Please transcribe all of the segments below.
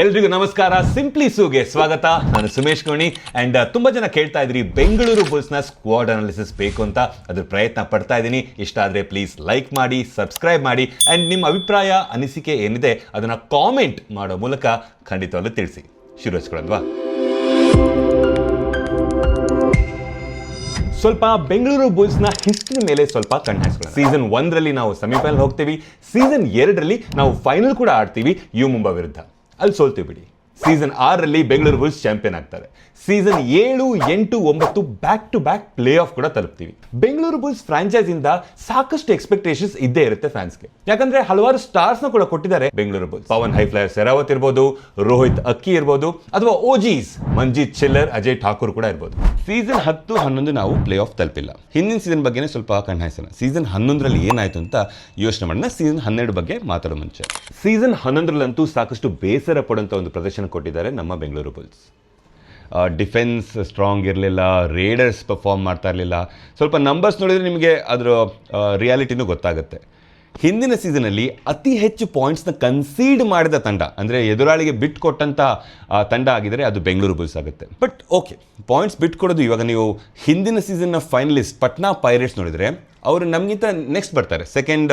ಎಲ್ರಿಗೂ ನಮಸ್ಕಾರ. ಸಿಂಪ್ಲಿ ಸೂಗೆ ಸ್ವಾಗತ. ನಾನು ಸುಮೇಶ್ ಕೋಣಿ. ಅಂಡ್ ತುಂಬಾ ಜನ ಕೇಳ್ತಾ ಇದ್ರಿ, ಬೆಂಗಳೂರು ಬುಲ್ಸ್ನ ಸ್ಕ್ವಾಡ್ ಅನಾಲಿಸಿಸ್ ಬೇಕು ಅಂತ. ಅದ್ರ ಪ್ರಯತ್ನ ಪಡ್ತಾ ಇದ್ದೀನಿ. ಇಷ್ಟ ಆದ್ರೆ ಪ್ಲೀಸ್ ಲೈಕ್ ಮಾಡಿ ಸಬ್ಸ್ಕ್ರೈಬ್ ಮಾಡಿ. ಅಂಡ್ ನಿಮ್ಮ ಅಭಿಪ್ರಾಯ, ಅನಿಸಿಕೆ ಏನಿದೆ, ಅದನ್ನ ಕಾಮೆಂಟ್ ಮಾಡೋ ಮೂಲಕ ಖಂಡಿತವಾಗ್ಲೂ ತಿಳಿಸಿ. ಶುರು ಹಚ್ಕೊಳ್ಳಲ್ವಾ ಸ್ವಲ್ಪ ಬೆಂಗಳೂರು ಬುಲ್ಸ್ನ ಹಿಸ್ಟ್ರಿ ಮೇಲೆ ಸ್ವಲ್ಪ ಕಣ್ಣು ಹಾಯಿಸ್ಕೊಳ್ಳೋಣ ಸೀಸನ್ ಒಂದರಲ್ಲಿ ನಾವು ಸೆಮಿಫೈನಲ್ ಹೋಗ್ತೀವಿ. ಸೀಸನ್ ಎರಡರಲ್ಲಿ ನಾವು ಫೈನಲ್ ಕೂಡ ಆಡ್ತೀವಿ. ಯು ಮುಂಬಾ ವಿರುದ್ಧ. ಅಲ್ಲಿ ಸೋಲ್ತೀವಿ ಬಿಡಿ. ಸೀಸನ್ ಆರಲ್ಲಿ ಬೆಂಗಳೂರು ಬುಲ್ಸ್ ಚಾಂಪಿಯನ್ ಆಗ್ತಾರೆ. ಸೀಸನ್ ಏಳು, ಎಂಟು, ಒಂಬತ್ತು back to back play off ಕೂಡ ತಲುಪ್ತೀವಿ. ಬೆಂಗಳೂರು ಬುಲ್ಸ್ ಫ್ರಾಂಚೈಸ್ ಇಂದ ಸಾಕಷ್ಟು ಎಕ್ಸ್ಪೆಕ್ಟೇಷನ್ಸ್ ಇದ್ದೇ ಇರುತ್ತೆ ಫ್ಯಾನ್ಸ್ಗೆ ಯಾಕಂದ್ರೆ ಹಲವಾರು ಸ್ಟಾರ್ಸ್ನ ಕೂಡ ಕೊಟ್ಟಿದ್ದಾರೆ ಬೆಂಗಳೂರು ಬುಲ್ಸ್. ಪವನ್ ಹೈಫ್ಲೈಯರ್ ಸೆರಾವತ್ ಇರ್ಬೋದು, ರೋಹಿತ್, ಅಕ್ಕಿ ಇರ್ಬೋದು, ಅಥವಾ ಓಜೀಸ್ ಮಂಜಿತ್, ಚಿಲ್ಲರ್, ಅಜಯ್ ಠಾಕೂರ್ ಕೂಡ ಇರ್ಬೋದು. ಸೀಸನ್ ಹತ್ತು, ಹನ್ನೊಂದು ನಾವು ಪ್ಲೇ ಆಫ್ ತಲುಪಿಲ್ಲ. ಹಿಂದಿನ ಸೀಸನ್ ಬಗ್ಗೆ ಸ್ವಲ್ಪ ಕಣ್ಣಾಯಿಸೋಣ ಸೀಸನ್ ಹನ್ನೊಂದರಲ್ಲಿ ಏನಾಯ್ತು ಅಂತ ಯೋಚನೆ ಮಾಡೋಣ. ಸೀಸನ್ ಹನ್ನೆರಡು ಬಗ್ಗೆ ಮಾತಾಡೋ ಮುಂಚೆ. ಸೀಸನ್ ಹನ್ನೊಂದರಲ್ಲಂತೂ ಸಾಕಷ್ಟು ಬೇಸರ ಪಡುವಂಥ ಒಂದು ಪ್ರದರ್ಶನ ಕೊಟ್ಟಿದ್ದಾರೆ ನಮ್ಮ ಬೆಂಗಳೂರು ಬುಲ್ಸ್. ಡಿಫೆನ್ಸ್ ಸ್ಟ್ರಾಂಗ್ ಇರಲಿಲ್ಲ ರೇಡರ್ಸ್ ಪರ್ಫಾರ್ಮ್ ಮಾಡ್ತಾ ಇರಲಿಲ್ಲ. ಸ್ವಲ್ಪ ನಂಬರ್ಸ್ ನೋಡಿದರೆ ನಿಮಗೆ ಅದರ ರಿಯಾಲಿಟಿನೂ ಗೊತ್ತಾಗುತ್ತೆ. ಹಿಂದಿನ ಸೀಸನಲ್ಲಿ ಅತಿ ಹೆಚ್ಚು ಪಾಯಿಂಟ್ಸ್ನ ಕನ್ಸೀಡ್ ಮಾಡಿದ ತಂಡ, ಅಂದರೆ ಎದುರಾಳಿಗೆ ಬಿಟ್ಟು ಕೊಟ್ಟಂಥ ತಂಡ ಆಗಿದರೆ ಅದು ಬೆಂಗಳೂರು ಬುಲ್ಸ್ ಆಗುತ್ತೆ. ಬಟ್ ಓಕೆ ಪಾಯಿಂಟ್ಸ್ ಬಿಟ್ಕೊಡೋದು ಇವಾಗ ನೀವು ಹಿಂದಿನ ಸೀಸನ್ನ ಫೈನಲಿಸ್ಟ್ ಪಟ್ನಾ ಪೈರೇಟ್ಸ್ ನೋಡಿದರೆ ಅವರು ನಮಗಿಂತ ನೆಕ್ಸ್ಟ್ ಬರ್ತಾರೆ. ಸೆಕೆಂಡ್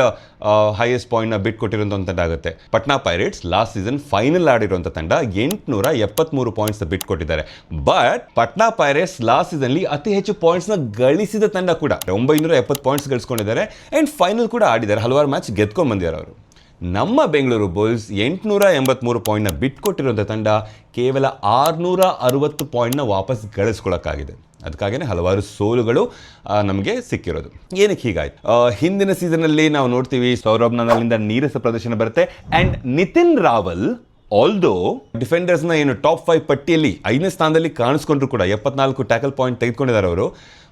ಹೈಯೆಸ್ಟ್ ಪಾಯಿಂಟ್ನ ಬಿಟ್ಟು ಕೊಟ್ಟಿರೋಂಥ ತಂಡ ಆಗುತ್ತೆ. Patna Pirates last season final ಆಡಿರುವಂಥ ತಂಡ ಎಂಟುನೂರ ಎಪ್ಪತ್ತ್ಮೂರು ಪಾಯಿಂಟ್ಸ್ ಬಿಟ್ಟು ಕೊಟ್ಟಿದ್ದಾರೆ. ಬಟ್ ಪಟ್ನಾ ಪೈರೇಟ್ಸ್ ಲಾಸ್ಟ್ ಸೀಸನ್ಲಿ ಅತಿ ಹೆಚ್ಚು ಪಾಯಿಂಟ್ಸ್ನ ಗಳಿಸಿದ ತಂಡ ಕೂಡ ಒಂಬೈನೂರ ಎಪ್ಪತ್ತು ಪಾಯಿಂಟ್ಸ್ ಗಳಿಸ್ಕೊಂಡಿದ್ದಾರೆ. ಆ್ಯಂಡ್ ಫೈನಲ್ ಕೂಡ ಆಡಿದ್ದಾರೆ. ಹಲವಾರು ಮ್ಯಾಚ್ ಗೆದ್ಕೊಂಡು ಬಂದಿದ್ದಾರೆ ಅವರು. ನಮ್ಮ ಬೆಂಗಳೂರು ಬುಲ್ಸ್ ಎಂಟುನೂರ ಎಂಬತ್ತ್ಮೂರು ಪಾಯಿಂಟ್ನ ಬಿಟ್ಕೊಟ್ಟಿರುವಂಥ ತಂಡ ಕೇವಲ ಆರುನೂರ ಅರವತ್ತು ಪಾಯಿಂಟ್ನ ವಾಪಸ್ ಗಳಿಸ್ಕೊಳ್ಳೋಕ್ಕಾಗಿದೆ ಅದಕ್ಕಾಗಿಯೇ ಹಲವಾರು ಸೋಲುಗಳು ನಮಗೆ ಸಿಕ್ಕಿರೋದು. ಏನಕ್ಕೆ ಹೀಗಾಯ್ತು? ಹಿಂದಿನ ಸೀಸನಲ್ಲಿ ನಾವು ನೋಡ್ತೀವಿ ಸೌರಭ್ ನಲ್ಲಿಂದ ನೀರಸ ಪ್ರದರ್ಶನ ಬರುತ್ತೆ. ಅಂಡ್ ನಿತಿನ್ ರಾವಲ್ ಆಲ್ದೋ ಡಿಫೆಂಡರ್ಸ್ನ ಏನು ಟಾಪ್ ಫೈವ್ ಪಟ್ಟಿಯಲ್ಲಿ ಐದನೇ ಸ್ಥಾನದಲ್ಲಿ ಕಾಣಿಸ್ಕೊಂಡ್ರು ಕೂಡ, ಎಪ್ಪತ್ನಾಲ್ಕು ಟ್ಯಾಕಲ್ ಪಾಯಿಂಟ್ ತೆಗೆದುಕೊಂಡಿದ್ದಾರೆ ಅವರು.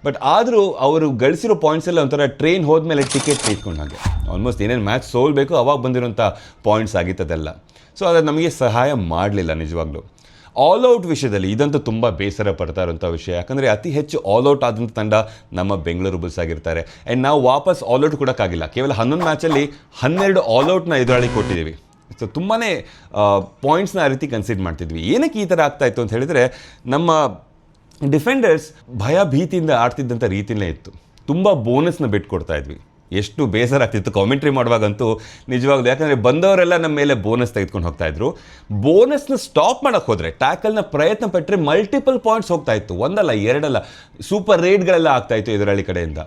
ಬಟ್ ಆದರೂ ಅವರು ಗಳಿಸಿರೋ ಪಾಯಿಂಟ್ಸ್ ಎಲ್ಲ ಒಂಥರ ಟ್ರೈನ್ ಹೋದ್ಮೇಲೆ ಟಿಕೆಟ್ ತೆಗೆದುಕೊಂಡು ಹಾಗೆ. ಆಲ್ಮೋಸ್ಟ್ ಏನೇನು ಮ್ಯಾಚ್ ಸೋಲ್ಬೇಕು, ಅವಾಗ ಬಂದಿರೋಂಥ ಪಾಯಿಂಟ್ಸ್ ಆಗಿತ್ತದೆಲ್ಲ ಸೊ ಅದು ನಮಗೆ ಸಹಾಯ ಮಾಡಲಿಲ್ಲ ನಿಜವಾಗ್ಲೂ. ಆಲ್ ಔಟ್ ವಿಷಯದಲ್ಲಿ ಇದಂತೂ ತುಂಬ ಬೇಸರ ಪಡ್ತಾ ಇರುವಂಥ ವಿಷಯ. ಯಾಕಂದರೆ ಅತಿ ಹೆಚ್ಚು ಆಲ್ ಔಟ್ ಆದಂಥ ತಂಡ ನಮ್ಮ ಬೆಂಗಳೂರು ಬುಲ್ಸ್ ಆಗಿರ್ತಾರೆ. ಆ್ಯಂಡ್ ನಾವು ವಾಪಸ್ ಆಲ್ ಔಟ್ ಕೊಡೋಕ್ಕಾಗಿಲ್ಲ ಕೇವಲ ಹನ್ನೊಂದು ಮ್ಯಾಚಲ್ಲಿ ಹನ್ನೆರಡು ಆಲ್ ಔಟ್ನ ಎದುರಾಳಿ ಕೊಟ್ಟಿದ್ದೀವಿ. ಸೊ ತುಂಬಾ ಪಾಯಿಂಟ್ಸ್ನ ಆ ರೀತಿ ಕನ್ಸಿಡರ್ ಮಾಡ್ತಿದ್ವಿ. ಏನಕ್ಕೆ ಈ ಥರ ಆಗ್ತಾ ಇತ್ತು ಅಂತ ಹೇಳಿದರೆ, ನಮ್ಮ ಡಿಫೆಂಡರ್ಸ್ ಭಯ ಭೀತಿಯಿಂದ ಆಡ್ತಿದ್ದಂಥ ರೀತಿಯೇ ಇತ್ತು. ತುಂಬ ಬೋನಸ್ನ ಬಿಟ್ಕೊಡ್ತಾ ಇದ್ವಿ. ಎಷ್ಟು ಬೇಸರ ಆಗ್ತಿತ್ತು. ಕಾಮೆಂಟ್ರಿ ಮಾಡುವಾಗಂತೂ ನಿಜವಾಗ್ಲೂ, ಯಾಕಂದರೆ ಬಂದವರೆಲ್ಲ ನಮ್ಮ ಮೇಲೆ ಬೋನಸ್ ತೆಗೆದುಕೊಂಡು ಹೋಗ್ತಾ ಇದ್ರು. ಬೋನಸ್ನ ಸ್ಟಾಪ್ ಮಾಡೋಕ್ಕೆ ಹೋದರೆ ಟ್ಯಾಕಲ್ನ ಪ್ರಯತ್ನ ಪಟ್ಟರೆ ಮಲ್ಟಿಪಲ್ ಪಾಯಿಂಟ್ಸ್ ಹೋಗ್ತಾ ಇತ್ತು. ಒಂದಲ್ಲ, ಎರಡಲ್ಲ ಸೂಪರ್ ರೇಟ್ಗಳೆಲ್ಲ ಆಗ್ತಾ ಇತ್ತು ಎದುರಾಳಿ ಕಡೆಯಿಂದ.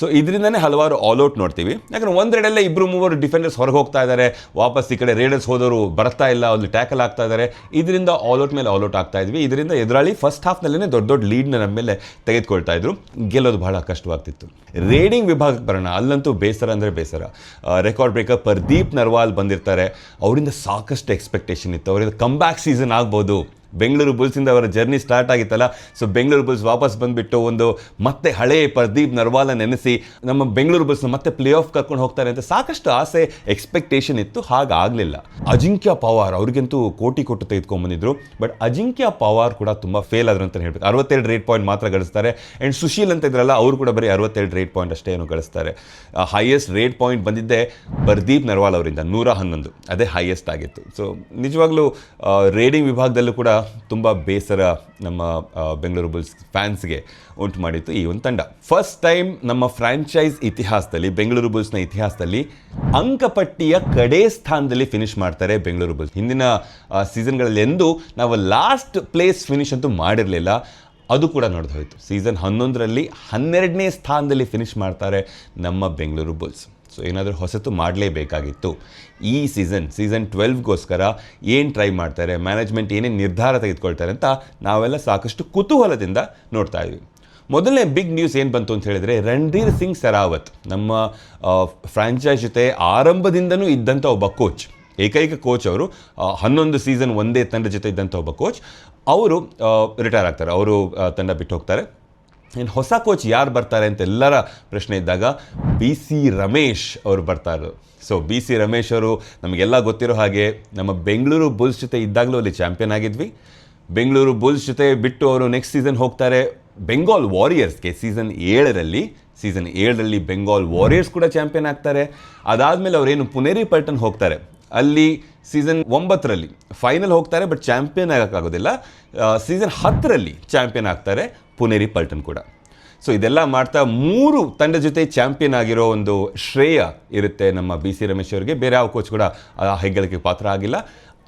ಸೊ ಇದರಿಂದನೇ ಹಲವಾರು ಆಲ್ ಔಟ್ ನೋಡ್ತೀವಿ. ಯಾಕಂದ್ರೆ ಒಂದೆರಡೆಲ್ಲ ಇಬ್ಬರು ಮೂವರು ಡಿಫೆಂಡರ್ಸ್ ಹೊರಗೆ ಹೋಗ್ತಾ ಇದ್ದಾರೆ ವಾಪಸ್ ಈ ಕಡೆ ರೇಡರ್ಸ್ ಹೋದವರು ಬರ್ತಾ ಇಲ್ಲ, ಅಲ್ಲಿ ಟ್ಯಾಕಲ್ ಆಗ್ತಾ ಇದ್ದಾರೆ ಇದರಿಂದ ಆಲ್ ಔಟ್ ಮೇಲೆ ಆಲ್ ಔಟ್ ಆಗ್ತಾ ಇದ್ವಿ. ಇದರಿಂದ ಎದುರಾಳಿ ಫಸ್ಟ್ ಹಾಫ್ನಲ್ಲೇ ದೊಡ್ಡ ದೊಡ್ಡ ಲೀಡ್ನ ನಮ್ಮ ಮೇಲೆ ತೆಗೆದುಕೊಳ್ತಾ ಇದ್ರು. ಗೆಲ್ಲೋದು ಬಹಳ ಕಷ್ಟವಾಗ್ತಿತ್ತು. ರೇಡಿಂಗ್ ವಿಭಾಗಕ್ಕೆ ಬರೋಣ. ಅಲ್ಲಂತೂ ಬೇಸರ ಅಂದರೆ ಬೇಸರ. ರೆಕಾರ್ಡ್ ಬ್ರೇಕರ್ ಪರ್ದೀಪ್ ನರ್ವಾಲ್ ಬಂದಿರ್ತಾರೆ. ಅವರಿಂದ ಸಾಕಷ್ಟು ಎಕ್ಸ್ಪೆಕ್ಟೇಷನ್ ಇತ್ತು. ಅವರಿಂದ ಕಮ್ ಬ್ಯಾಕ್ ಸೀಸನ್ ಆಗ್ಬೋದು. ಬೆಂಗಳೂರು ಬುಲ್ಸಿಂದ ಅವರ ಜರ್ನಿ ಸ್ಟಾರ್ಟ್ ಆಗಿತ್ತಲ್ಲ ಸೊ ಬೆಂಗಳೂರು ಬುಲ್ಸ್ ವಾಪಸ್ ಬಂದುಬಿಟ್ಟು ಒಂದು ಮತ್ತೆ ಹಳೆ ಪ್ರದೀಪ್ ನರ್ವಾಲ ನೆನೆಸಿ ನಮ್ಮ ಬೆಂಗಳೂರು ಬುಲ್ಸ್ನ ಮತ್ತೆ ಪ್ಲೇ ಆಫ್ ಕರ್ಕೊಂಡು ಹೋಗ್ತಾರೆ ಅಂತ ಸಾಕಷ್ಟು ಆಸೆ ಎಕ್ಸ್ಪೆಕ್ಟೇಷನ್ ಇತ್ತು, ಹಾಗಾಗಲಿಲ್ಲ. ಅಜಿಂಕ್ಯ ಪವಾರ್ ಅವ್ರಿಗಂತೂ ಕೋಟಿ ಕೊಟ್ಟು ತೆಗೆದುಕೊಂಡ್ಬಂದಿದ್ರು ಬಟ್ ಅಜಿಂಕ್ಯ ಪವಾರ್ ಕೂಡ ತುಂಬ ಫೇಲ್ ಆದ್ರು ಅಂತ ಹೇಳ್ಬೇಕು. ಅರವತ್ತೆರಡು ರೇಟ್ ಪಾಯಿಂಟ್ ಮಾತ್ರ ಗಳಿಸ್ತಾರೆ ಆ್ಯಂಡ್ ಸುಶೀಲ್ ಅಂತ ಇದ್ರಲ್ಲ, ಅವರು ಕೂಡ ಬರೀ ಅರವತ್ತೆರಡು ರೇಟ್ ಪಾಯಿಂಟ್ ಅಷ್ಟೇ ಏನು ಗಳಿಸ್ತಾರೆ. ಹೈಯೆಸ್ಟ್ ರೇಟ್ ಪಾಯಿಂಟ್ ಬಂದಿದ್ದೆ ಬರ್ದೀಪ್ ನರ್ವಾಲ್ ಅವರಿಂದ ನೂರ ಹನ್ನೊಂದು, ಅದೇ ಹೈಯೆಸ್ಟ್ ಆಗಿತ್ತು. ಸೊ ನಿಜವಾಗ್ಲೂ ರೇಡಿಂಗ್ ವಿಭಾಗದಲ್ಲೂ ಕೂಡ ತುಂಬ ಬೇಸರ ನಮ್ಮ ಬೆಂಗಳೂರು ಬುಲ್ಸ್ ಫ್ಯಾನ್ಸ್ಗೆ ಉಂಟು ಮಾಡಿತ್ತು ಈ ಒಂದು ತಂಡ. ಫಸ್ಟ್ ಟೈಮ್ ನಮ್ಮ ಫ್ರ್ಯಾಂಚೈಸ್ ಇತಿಹಾಸದಲ್ಲಿ ಬೆಂಗಳೂರು ಬುಲ್ಸ್ನ ಇತಿಹಾಸದಲ್ಲಿ ಅಂಕಪಟ್ಟಿಯ ಕಡೆ ಸ್ಥಾನದಲ್ಲಿ ಫಿನಿಶ್ ಮಾಡ್ತಾರೆ ಬೆಂಗಳೂರು ಬುಲ್ಸ್ ಹಿಂದಿನ ಸೀಸನ್ಗಳಲ್ಲಿ ಎಂದೂ ನಾವು ಲಾಸ್ಟ್ ಪ್ಲೇಸ್ ಫಿನಿಶ್ ಅಂತೂ ಮಾಡಿರಲಿಲ್ಲ. ಅದು ಕೂಡ ನಡೆದು ಹೋಯಿತು ಸೀಸನ್ ಹನ್ನೊಂದರಲ್ಲಿ ಹನ್ನೆರಡನೇ ಸ್ಥಾನದಲ್ಲಿ ಫಿನಿಶ್ ಮಾಡ್ತಾರೆ ನಮ್ಮ ಬೆಂಗಳೂರು ಬುಲ್ಸ್ ಸೊ ಏನಾದರೂ ಹೊಸತು ಮಾಡಲೇಬೇಕಾಗಿತ್ತು. ಈ ಸೀಸನ್ ಸೀಸನ್ ಟ್ವೆಲ್ವ್ಗೋಸ್ಕರ ಏನು ಟ್ರೈ ಮಾಡ್ತಾರೆ ಮ್ಯಾನೇಜ್ಮೆಂಟ್ ಏನೇನು ನಿರ್ಧಾರ ತೆಗೆದುಕೊಳ್ತಾರೆ ಅಂತ ನಾವೆಲ್ಲ ಸಾಕಷ್ಟು ಕುತೂಹಲದಿಂದ ನೋಡ್ತಾ ಇದ್ವಿ. ಮೊದಲನೇ ಬಿಗ್ ನ್ಯೂಸ್ ಏನು ಬಂತು ಅಂತ ಹೇಳಿದರೆ, ರಣಧೀರ್ ಸಿಂಗ್ ಸರಾವತ್, ನಮ್ಮ ಫ್ರಾಂಚೈಸ್ ಜೊತೆ ಆರಂಭದಿಂದನೂ ಇದ್ದಂಥ ಒಬ್ಬ ಕೋಚ್ ಏಕೈಕ ಕೋಚ್ ಅವರು ಹನ್ನೊಂದು ಸೀಸನ್ ಒಂದೇ ತಂಡ ಜೊತೆ ಇದ್ದಂಥ ಒಬ್ಬ ಕೋಚ್ ಅವರು ರಿಟೈರ್ ಆಗ್ತಾರೆ ಅವರು ತಂಡ ಬಿಟ್ಟು ಹೋಗ್ತಾರೆ. ಇನ್ನು ಹೊಸ ಕೋಚ್ ಯಾರು ಬರ್ತಾರೆ ಅಂತ ಎಲ್ಲರ ಪ್ರಶ್ನೆ ಇದ್ದಾಗ ಬಿ ಸಿ ರಮೇಶ್ ಅವರು ಬರ್ತಾರೆ. ಸೊ ಬಿ ಸಿ ರಮೇಶ್ ಅವರು ನಮಗೆಲ್ಲ ಗೊತ್ತಿರೋ ಹಾಗೆ ನಮ್ಮ ಬೆಂಗಳೂರು ಬುಲ್ಸ್ ಜೊತೆ ಇದ್ದಾಗಲೂ ಅಲ್ಲಿ ಚಾಂಪಿಯನ್ ಆಗಿದ್ವಿ. ಬೆಂಗಳೂರು ಬುಲ್ಸ್ ಜೊತೆ ಬಿಟ್ಟು ಅವರು ನೆಕ್ಸ್ಟ್ ಸೀಸನ್ ಹೋಗ್ತಾರೆ. ಬೆಂಗಾಲ್ ವಾರಿಯರ್ಸ್ಗೆ ಸೀಸನ್ ಏಳರಲ್ಲಿ ಸೀಸನ್ ಏಳರಲ್ಲಿ ಬೆಂಗಾಲ್ ವಾರಿಯರ್ಸ್ ಕೂಡ ಚಾಂಪಿಯನ್ ಆಗ್ತಾರೆ. ಅದಾದಮೇಲೆ ಅವರೇನು ಪುನೇರಿ ಪಲ್ಟನ್ ಹೋಗ್ತಾರೆ. ಅಲ್ಲಿ ಸೀಸನ್ ಒಂಬತ್ತರಲ್ಲಿ ಫೈನಲ್ ಹೋಗ್ತಾರೆ ಬಟ್ ಚಾಂಪಿಯನ್ ಆಗೋಕ್ಕಾಗೋದಿಲ್ಲ. ಸೀಸನ್ ಹತ್ತರಲ್ಲಿ ಚಾಂಪಿಯನ್ ಆಗ್ತಾರೆ. ಪುನೇರಿ ಪಲ್ಟನ್ ಕೂಡ. ಸೊ ಇದೆಲ್ಲ ಮಾಡ್ತಾ ಮೂರು ತಂಡ ಜೊತೆ ಚಾಂಪಿಯನ್ ಆಗಿರೋ ಒಂದು ಶ್ರೇಯ ಇರುತ್ತೆ ನಮ್ಮ ಬಿ ಸಿ ರಮೇಶ್ ಅವರಿಗೆ. ಬೇರೆ ಯಾವ ಕೋಚ್ ಕೂಡ ಆ ಹೆಗ್ಗಳಿಕೆ ಪಾತ್ರ ಆಗಿಲ್ಲ.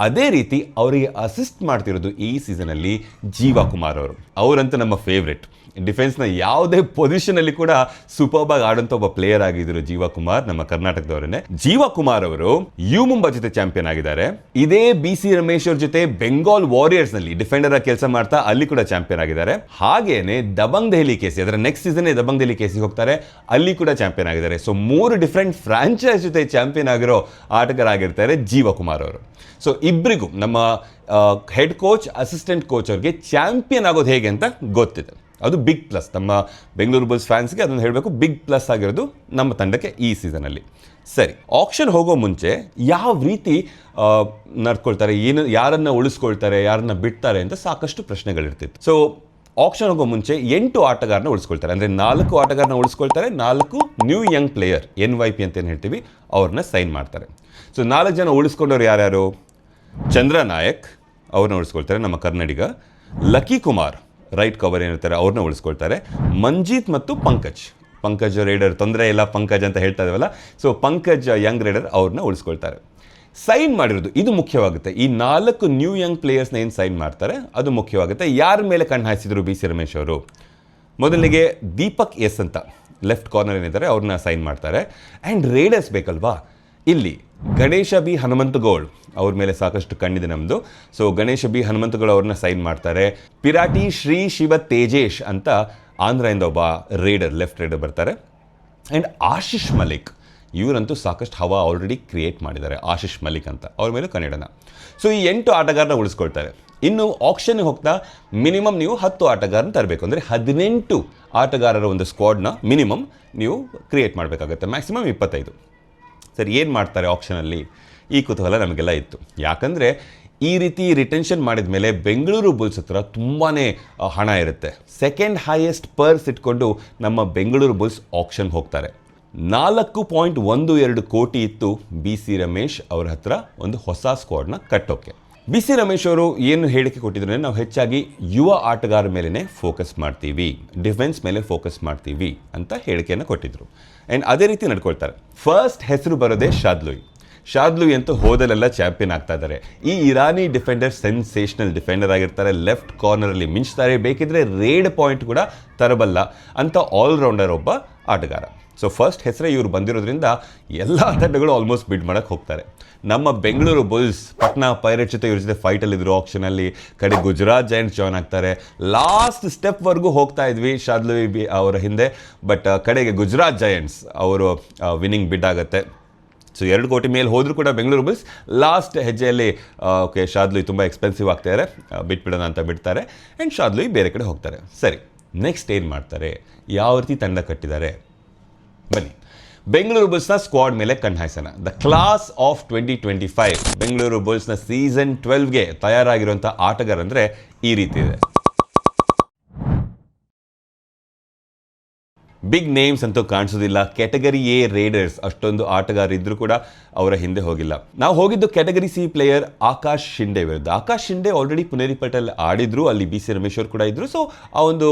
ಅದೇ ರೀತಿ ಅವರಿಗೆ ಅಸಿಸ್ಟ್ ಮಾಡ್ತಿರೋದು ಈ ಸೀಸನಲ್ಲಿ ಜೀವಾ ಕುಮಾರ್ ಅವರು. ಅವರಂತೂ ನಮ್ಮ ಫೇವ್ರೆಟ್ ಡಿಫೆನ್ಸ್ನ ಯಾವುದೇ ಪೊಸಿಷನಲ್ಲಿ ಕೂಡ ಸೂಪರ್ಬ್ ಆಗಿ ಆಡಂತ ಒಬ್ಬ ಪ್ಲೇಯರ್ ಆಗಿದ್ರು ಜೀವಕುಮಾರ್ ನಮ್ಮ ಕರ್ನಾಟಕದವರನ್ನೇ. ಜೀವ ಕುಮಾರ್ ಅವರು ಯು ಮುಂಬಾ ಜೊತೆ ಚಾಂಪಿಯನ್ ಆಗಿದ್ದಾರೆ. ಇದೇ ಬಿ ಸಿ ರಮೇಶ್ ಅವ್ರ ಜೊತೆ ಬೆಂಗಾಲ್ ವಾರಿಯರ್ಸ್ನಲ್ಲಿ ಡಿಫೆಂಡರ್ ಆಗಿ ಕೆಲಸ ಮಾಡ್ತಾ ಅಲ್ಲಿ ಕೂಡ ಚಾಂಪಿಯನ್ ಆಗಿದ್ದಾರೆ. ಹಾಗೇನೆ ದಬಂಗ್ ದೆಹಲಿ ಕೇಸಿ ಅದರ ನೆಕ್ಸ್ಟ್ ಸೀಸನ್ ದಬಂಗ್ ದೆಹಲಿ ಕೇಸಿಗೆ ಹೋಗ್ತಾರೆ. ಅಲ್ಲಿ ಕೂಡ ಚಾಂಪಿಯನ್ ಆಗಿದ್ದಾರೆ. ಸೊ ಮೂರು ಡಿಫ್ರೆಂಟ್ ಫ್ರಾಂಚೈಸ್ ಜೊತೆ ಚಾಂಪಿಯನ್ ಆಗಿರೋ ಆಟಗಾರ ಆಗಿರ್ತಾರೆ ಜೀವ ಕುಮಾರ್ ಅವರು. ಸೊ ಇಬ್ಬರಿಗೂ ನಮ್ಮ ಹೆಡ್ ಕೋಚ್ ಅಸಿಸ್ಟೆಂಟ್ ಕೋಚ್ ಅವ್ರಿಗೆ ಚಾಂಪಿಯನ್ ಆಗೋದು ಹೇಗೆ ಅಂತ ಗೊತ್ತಿದೆ. ಅದು ಬಿಗ್ ಪ್ಲಸ್ ನಮ್ಮ ಬೆಂಗಳೂರು ಬುಲ್ಸ್ ಫ್ಯಾನ್ಸ್ಗೆ ಅದನ್ನು ಹೇಳಬೇಕು ಬಿಗ್ ಪ್ಲಸ್ ಆಗಿರೋದು ನಮ್ಮ ತಂಡಕ್ಕೆ ಈ ಸೀಸನಲ್ಲಿ ಸರಿ ಆಕ್ಷನ್ ಹೋಗೋ ಮುಂಚೆ ಯಾವ ರೀತಿ ನಡ್ಕೊಳ್ತಾರೆ, ಏನು, ಯಾರನ್ನು ಉಳಿಸ್ಕೊಳ್ತಾರೆ, ಯಾರನ್ನ ಬಿಡ್ತಾರೆ ಅಂತ ಸಾಕಷ್ಟು ಪ್ರಶ್ನೆಗಳಿರ್ತಿತ್ತು. ಸೊ ಆಕ್ಷನ್ ಹೋಗೋ ಮುಂಚೆ ಎಂಟು ಆಟಗಾರನ ಉಳಿಸ್ಕೊಳ್ತಾರೆ. ಅಂದರೆ ನಾಲ್ಕು ಆಟಗಾರನ ಉಳಿಸ್ಕೊಳ್ತಾರೆ, ನಾಲ್ಕು new young player N Y P ಅಂತ ಏನು ಹೇಳ್ತೀವಿ, ಅವ್ರನ್ನ ಸೈನ್ ಮಾಡ್ತಾರೆ. ಸೊ ನಾಲ್ಕು ಜನ ಉಳಿಸ್ಕೊಂಡವ್ರು ಯಾರ್ಯಾರು? ಚಂದ್ರ ನಾಯಕ್ ಅವ್ರನ್ನ ಉಳಿಸ್ಕೊಳ್ತಾರೆ ನಮ್ಮ Kannadiga Lucky Kumar right cover ಏನಿರ್ತಾರೆ ಅವ್ರನ್ನ ಉಳಿಸ್ಕೊಳ್ತಾರೆ. ಮಂಜೀತ್ ಮತ್ತು ಪಂಕಜ್. ಪಂಕಜ್ ರೈಡರ್, ತೊಂದರೆ ಇಲ್ಲ ಪಂಕಜ್ ಅಂತ ಹೇಳ್ತಾ ಇದ್ದಾವಲ್ಲ ಸೊ ಪಂಕಜ್ ಯಂಗ್ ರೈಡರ್ ಅವ್ರನ್ನ ಉಳಿಸ್ಕೊಳ್ತಾರೆ. ಸೈನ್ ಮಾಡಿರೋದು, ಇದು ಮುಖ್ಯವಾಗುತ್ತೆ. ಈ ನಾಲ್ಕು ನ್ಯೂ ಯಂಗ್ ಪ್ಲೇಯರ್ಸ್ನ ಏನು ಸೈನ್ ಮಾಡ್ತಾರೆ, ಅದು ಮುಖ್ಯವಾಗುತ್ತೆ. ಯಾರ ಮೇಲೆ ಕಣ್ಣು ಹಾಯಿಸಿದ್ರು ಬಿ ಸಿ ರಮೇಶ್ ಅವರು? ಮೊದಲಿಗೆ ದೀಪಕ್ ಎಸ್ ಅಂತ ಲೆಫ್ಟ್ ಕಾರ್ನರ್ ಏನಿದ್ದಾರೆ ಅವ್ರನ್ನ ಸೈನ್ ಮಾಡ್ತಾರೆ. ಆ್ಯಂಡ್ ರೇಡರ್ಸ್ ಬೇಕಲ್ವಾ? ಇಲ್ಲಿ ಗಣೇಶ ಬಿ ಹನುಮಂತಗೌಡ್ ಅವ್ರ ಮೇಲೆ ಸಾಕಷ್ಟು ಕಣ್ಣಿದೆ ನಮ್ಮದು ಸೊ ಗಣೇಶ ಬಿ ಹನುಮಂತಗೌಡ್ ಅವ್ರನ್ನ ಸೈನ್ ಮಾಡ್ತಾರೆ. ಪಿರಾಟಿ ಶ್ರೀ ಶಿವ ತೇಜೇಶ್ ಅಂತ ಆಂಧ್ರದಿಂದ ಒಬ್ಬ ರೇಡರ್ ಲೆಫ್ಟ್ ರೇಡರ್ ಬರ್ತಾರೆ. ಆ್ಯಂಡ್ ಆಶಿಶ್ ಮಲಿಕ್ ಇವರಂತೂ ಸಾಕಷ್ಟು ಹವಾ ಆಲ್ರೆಡಿ ಕ್ರಿಯೇಟ್ ಮಾಡಿದ್ದಾರೆ ಆಶಿಶ್ ಮಲಿಕ್ ಅಂತ ಅವ್ರ ಮೇಲೆ ಕನ್ನಡನ ಸೊ ಈ ಎಂಟು ಆಟಗಾರನ ಉಳಿಸ್ಕೊಳ್ತಾರೆ. ಇನ್ನು ಆಕ್ಷನ್ಗೆ ಹೋಗ್ತಾ ಮಿನಿಮಮ್ ನೀವು ಹತ್ತು ಆಟಗಾರನ ತರಬೇಕು. ಅಂದರೆ ಹದಿನೆಂಟು ಆಟಗಾರರ ಒಂದು ಸ್ಕ್ವಾಡ್ನ ಮಿನಿಮಮ್ ನೀವು ಕ್ರಿಯೇಟ್ ಮಾಡಬೇಕಾಗುತ್ತೆ. ಮ್ಯಾಕ್ಸಿಮಮ್ ಇಪ್ಪತ್ತೈದು. ಸರಿ, ಏನು ಮಾಡ್ತಾರೆ ಆಪ್ಷನಲ್ಲಿ ಈ ಕುತೂಹಲ ನಮಗೆಲ್ಲ ಇತ್ತು. ಯಾಕಂದರೆ ಈ ರೀತಿ ರಿಟೆನ್ಷನ್ ಮಾಡಿದ ಮೇಲೆ ಬೆಂಗಳೂರು ಬುಲ್ಸ್ ಹತ್ರ ತುಂಬಾ ಹಣ ಇರುತ್ತೆ. ಸೆಕೆಂಡ್ ಹೈಯೆಸ್ಟ್ ಪರ್ಸ್ ಇಟ್ಕೊಂಡು ನಮ್ಮ ಬೆಂಗಳೂರು ಬುಲ್ಸ್ ಆಪ್ಷನ್ ಹೋಗ್ತಾರೆ. ನಾಲ್ಕು ಪಾಯಿಂಟ್ ಒಂದು ಎರಡು ಕೋಟಿ ಇತ್ತು ಬಿ ಸಿ ರಮೇಶ್ ಅವರ ಹತ್ರ ಒಂದು ಹೊಸ ಸ್ಕ್ವಾಡ್ನ ಕಟ್ಟೋಕೆ. ಬಿ ಸಿ ರಮೇಶ್ ಅವರು ಏನು ಹೇಳಿಕೆ ಕೊಟ್ಟಿದ್ರು ನಾವು ಹೆಚ್ಚಾಗಿ ಯುವ ಆಟಗಾರ ಮೇಲೇ ಫೋಕಸ್ ಮಾಡ್ತೀವಿ ಡಿಫೆನ್ಸ್ ಮೇಲೆ ಫೋಕಸ್ ಮಾಡ್ತೀವಿ ಅಂತ ಹೇಳಿಕೆಯನ್ನು ಕೊಟ್ಟಿದ್ರು. ಆ್ಯಂಡ್ ಅದೇ ರೀತಿ ನಡ್ಕೊಳ್ತಾರೆ. ಫಸ್ಟ್ ಹೆಸರು ಬರೋದೇ ಶಾದ್ಲುಯ್. ಶಾದ್ಲುಯ್ ಅಂತೂ ಹೋದಲೆಲ್ಲ ಚಾಂಪಿಯನ್ ಆಗ್ತಾ ಇದ್ದಾರೆ. ಈ ಇರಾನಿ ಡಿಫೆಂಡರ್ ಸೆನ್ಸೇಷನಲ್ ಡಿಫೆಂಡರ್ ಆಗಿರ್ತಾರೆ. ಲೆಫ್ಟ್ ಕಾರ್ನರಲ್ಲಿ ಮಿಂಚ್ತಾರೆ. ಬೇಕಿದ್ರೆ ರೇಡ್ ಪಾಯಿಂಟ್ ಕೂಡ ತರಬಲ್ಲ ಅಂತ ಆಲ್ರೌಂಡರ್ ಒಬ್ಬ ಆಟಗಾರ. ಸೊ ಫಸ್ಟ್ ಹೆಸರೇ ಇವರು ಬಂದಿರೋದ್ರಿಂದ ಎಲ್ಲ ತಂಡಗಳು ಆಲ್ಮೋಸ್ಟ್ ಬಿಡ್ ಮಾಡಕ್ಕೆ ಹೋಗ್ತಾರೆ. ನಮ್ಮ ಬೆಂಗಳೂರು ಬುಲ್ಸ್ ಪಟ್ನಾ ಪೈರೇಟ್ ಜೊತೆ ಇವ್ರ ಜೊತೆ ಫೈಟಲ್ಲಿದ್ರು ಆಪ್ಷನಲ್ಲಿ ಕಡೆ ಗುಜರಾತ್ ಜೈಂಟ್ಸ್ ಜಾಯ್ನ್ ಆಗ್ತಾರೆ. ಲಾಸ್ಟ್ ಸ್ಟೆಪ್ವರೆಗೂ ಹೋಗ್ತಾ ಇದ್ವಿ ಶಾದ್ಲು ಬಿ ಅವರ ಹಿಂದೆ ಬಟ್ ಕಡೆಗೆ ಗುಜರಾತ್ ಜಯಂಟ್ಸ್ ಅವರು ವಿನ್ನಿಂಗ್ ಬಿಡ್ ಆಗುತ್ತೆ. ಸೊ ಎರಡು ಕೋಟಿ ಮೇಲೆ ಹೋದರೂ ಕೂಡ ಬೆಂಗಳೂರು ಬುಲ್ಸ್ ಲಾಸ್ಟ್ ಹೆಜ್ಜೆಯಲ್ಲಿ ಓಕೆ ಶಾದ್ಲು ತುಂಬ ಎಕ್ಸ್ಪೆನ್ಸಿವ್ ಆಗ್ತಾ ಆ, ಬಿಟ್ಬಿಡೋಣ ಅಂತ ಬಿಡ್ತಾರೆ. ಆ್ಯಂಡ್ ಶಾದ್ಲು ಬೇರೆ ಕಡೆ ಹೋಗ್ತಾರೆ. ಸರಿ ನೆಕ್ಸ್ಟ್ ಏನು ಮಾಡ್ತಾರೆ? ಯಾವ ರೀತಿ ತಂಡ ಕಟ್ಟಿದ್ದಾರೆ? ಬನ್ನಿ. ಬೆಂಗಳೂರು ಬುಲ್ಸ್ನ ಸ್ಕ್ವಾಡ್ ಮೇಲೆ ಕಣ್ಣು ಹಾಯಿಸೋಣ. The class of twenty twenty five Bengaluru ಬುಲ್ಸ್ನ season ಟ್ವೆಲ್ವ್ಗೆ ತಯಾರಾಗಿರುವಂಥ ಆಟಗಾರ ಅಂದರೆ ಈ ರೀತಿ ಇದೆ. ಬಿಗ್ ನೇಮ್ಸ್ ಅಂತೂ ಕಾಣಿಸೋದಿಲ್ಲ ಕ್ಯಾಟಗರಿ ಎ ರೇಡರ್ಸ್ ಅಷ್ಟೊಂದು ಆಟಗಾರ ಇದ್ರೂ ಕೂಡ ಅವರ ಹಿಂದೆ ಹೋಗಿಲ್ಲ. ನಾವು ಹೋಗಿದ್ದು category C player Akash Shinde ವಿರುದ್ಧ. ಆಕಾಶ್ ಶಿಂಡೆ ಆಲ್ರೆಡಿ ಪುನೇರಿ ಪಟೇಲ್ ಆಡಿದ್ರು, ಅಲ್ಲಿ ಬಿ ಸಿ ರಮೇಶ್ವರ್ ಕೂಡ ಇದ್ರು. ಸೊ ಆ ಒಂದು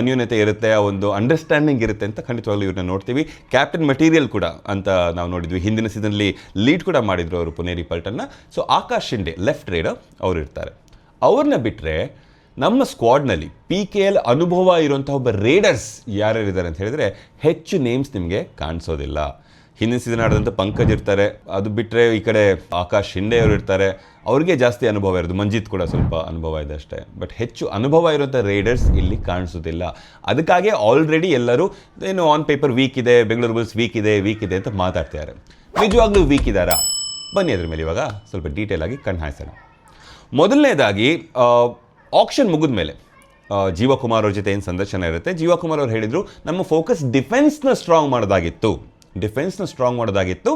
ಅನ್ಯೂನ್ಯತೆ ಇರುತ್ತೆ, ಆ ಒಂದು ಅಂಡರ್ಸ್ಟ್ಯಾಂಡಿಂಗ್ ಇರುತ್ತೆ ಅಂತ ಖಂಡಿತವಾಗ್ಲೂ ಇವ್ರನ್ನ ನೋಡ್ತೀವಿ. ಕ್ಯಾಪ್ಟನ್ ಮಟೀರಿಯಲ್ ಕೂಡ ಅಂತ ನಾವು ನೋಡಿದ್ವಿ. ಹಿಂದಿನ ಸೀಸನ್ಲಿ ಲೀಡ್ ಕೂಡ ಮಾಡಿದ್ರು ಅವರು Puneri ಪಲ್ಟನ್ನ so Akash Shinde left raider ಅವರು ಇರ್ತಾರೆ. ಅವ್ರನ್ನ ಬಿಟ್ಟರೆ ನಮ್ಮ ಸ್ಕ್ವಾಡ್ನಲ್ಲಿ ಪಿ ಕೆ ಎಲ್ ಅನುಭವ ಇರುವಂಥ ಒಬ್ಬ ರೇಡರ್ಸ್ ಯಾರ್ಯಾರಿದ್ದಾರೆ ಅಂತ ಹೇಳಿದ್ರೆ ಹೆಚ್ಚು ನೇಮ್ಸ್ ನಿಮಗೆ ಕಾಣಿಸೋದಿಲ್ಲ. ಹಿಂದಿನ ಸೀಸನ್ ಆಡಿದಂಥ ಪಂಕಜ್ ಇರ್ತಾರೆ, ಅದು ಬಿಟ್ಟರೆ ಈ ಕಡೆ ಆಕಾಶ್ ಶಿಂಡೆ ಅವರು ಇರ್ತಾರೆ, ಅವ್ರಿಗೆ ಜಾಸ್ತಿ ಅನುಭವ ಇರೋದು, ಮಂಜಿತ್ ಕೂಡ ಸ್ವಲ್ಪ ಅನುಭವ ಇದೆ ಅಷ್ಟೇ. ಬಟ್ ಹೆಚ್ಚು ಅನುಭವ ಇರುವಂಥ ರೇಡರ್ಸ್ ಇಲ್ಲಿ ಕಾಣಿಸೋದಿಲ್ಲ. ಅದಕ್ಕಾಗಿ ಆಲ್ರೆಡಿ ಎಲ್ಲರೂ, ಏನು ಆನ್ ಪೇಪರ್ ವೀಕ್ ಇದೆ ಬೆಂಗಳೂರು ಬುಲ್ಸ್ ವೀಕ್ ಇದೆ ವೀಕ್ ಇದೆ ಅಂತ ಮಾತಾಡ್ತಿದ್ದಾರೆ. ನಿಜವಾಗ್ಲೂ ವೀಕ್ ಇದ್ದಾರಾ ಬನ್ನಿ ಅದ್ರ ಮೇಲೆ ಇವಾಗ ಸ್ವಲ್ಪ ಡೀಟೇಲ್ ಆಗಿ ಕಣ್ಣು ಹಾಯಿಸೋಣ. ಮೊದಲನೇದಾಗಿ ಆಕ್ಷನ್ ಮುಗಿದ ಮೇಲೆ ಜೀವಕುಮಾರ್ ಅವ್ರ ಜೊತೆ ಏನು ಸಂದರ್ಶನ ಇರುತ್ತೆ? ಜೀವಕುಮಾರ್ ಅವ್ರು ಹೇಳಿದರು, ನಮ್ಮ ಫೋಕಸ್ ಡಿಫೆನ್ಸ್ನ ಸ್ಟ್ರಾಂಗ್ ಮಾಡೋದಾಗಿತ್ತು. ಡಿಫೆನ್ಸ್ನ ಸ್ಟ್ರಾಂಗ್ ಮಾಡೋದಾಗಿತ್ತು.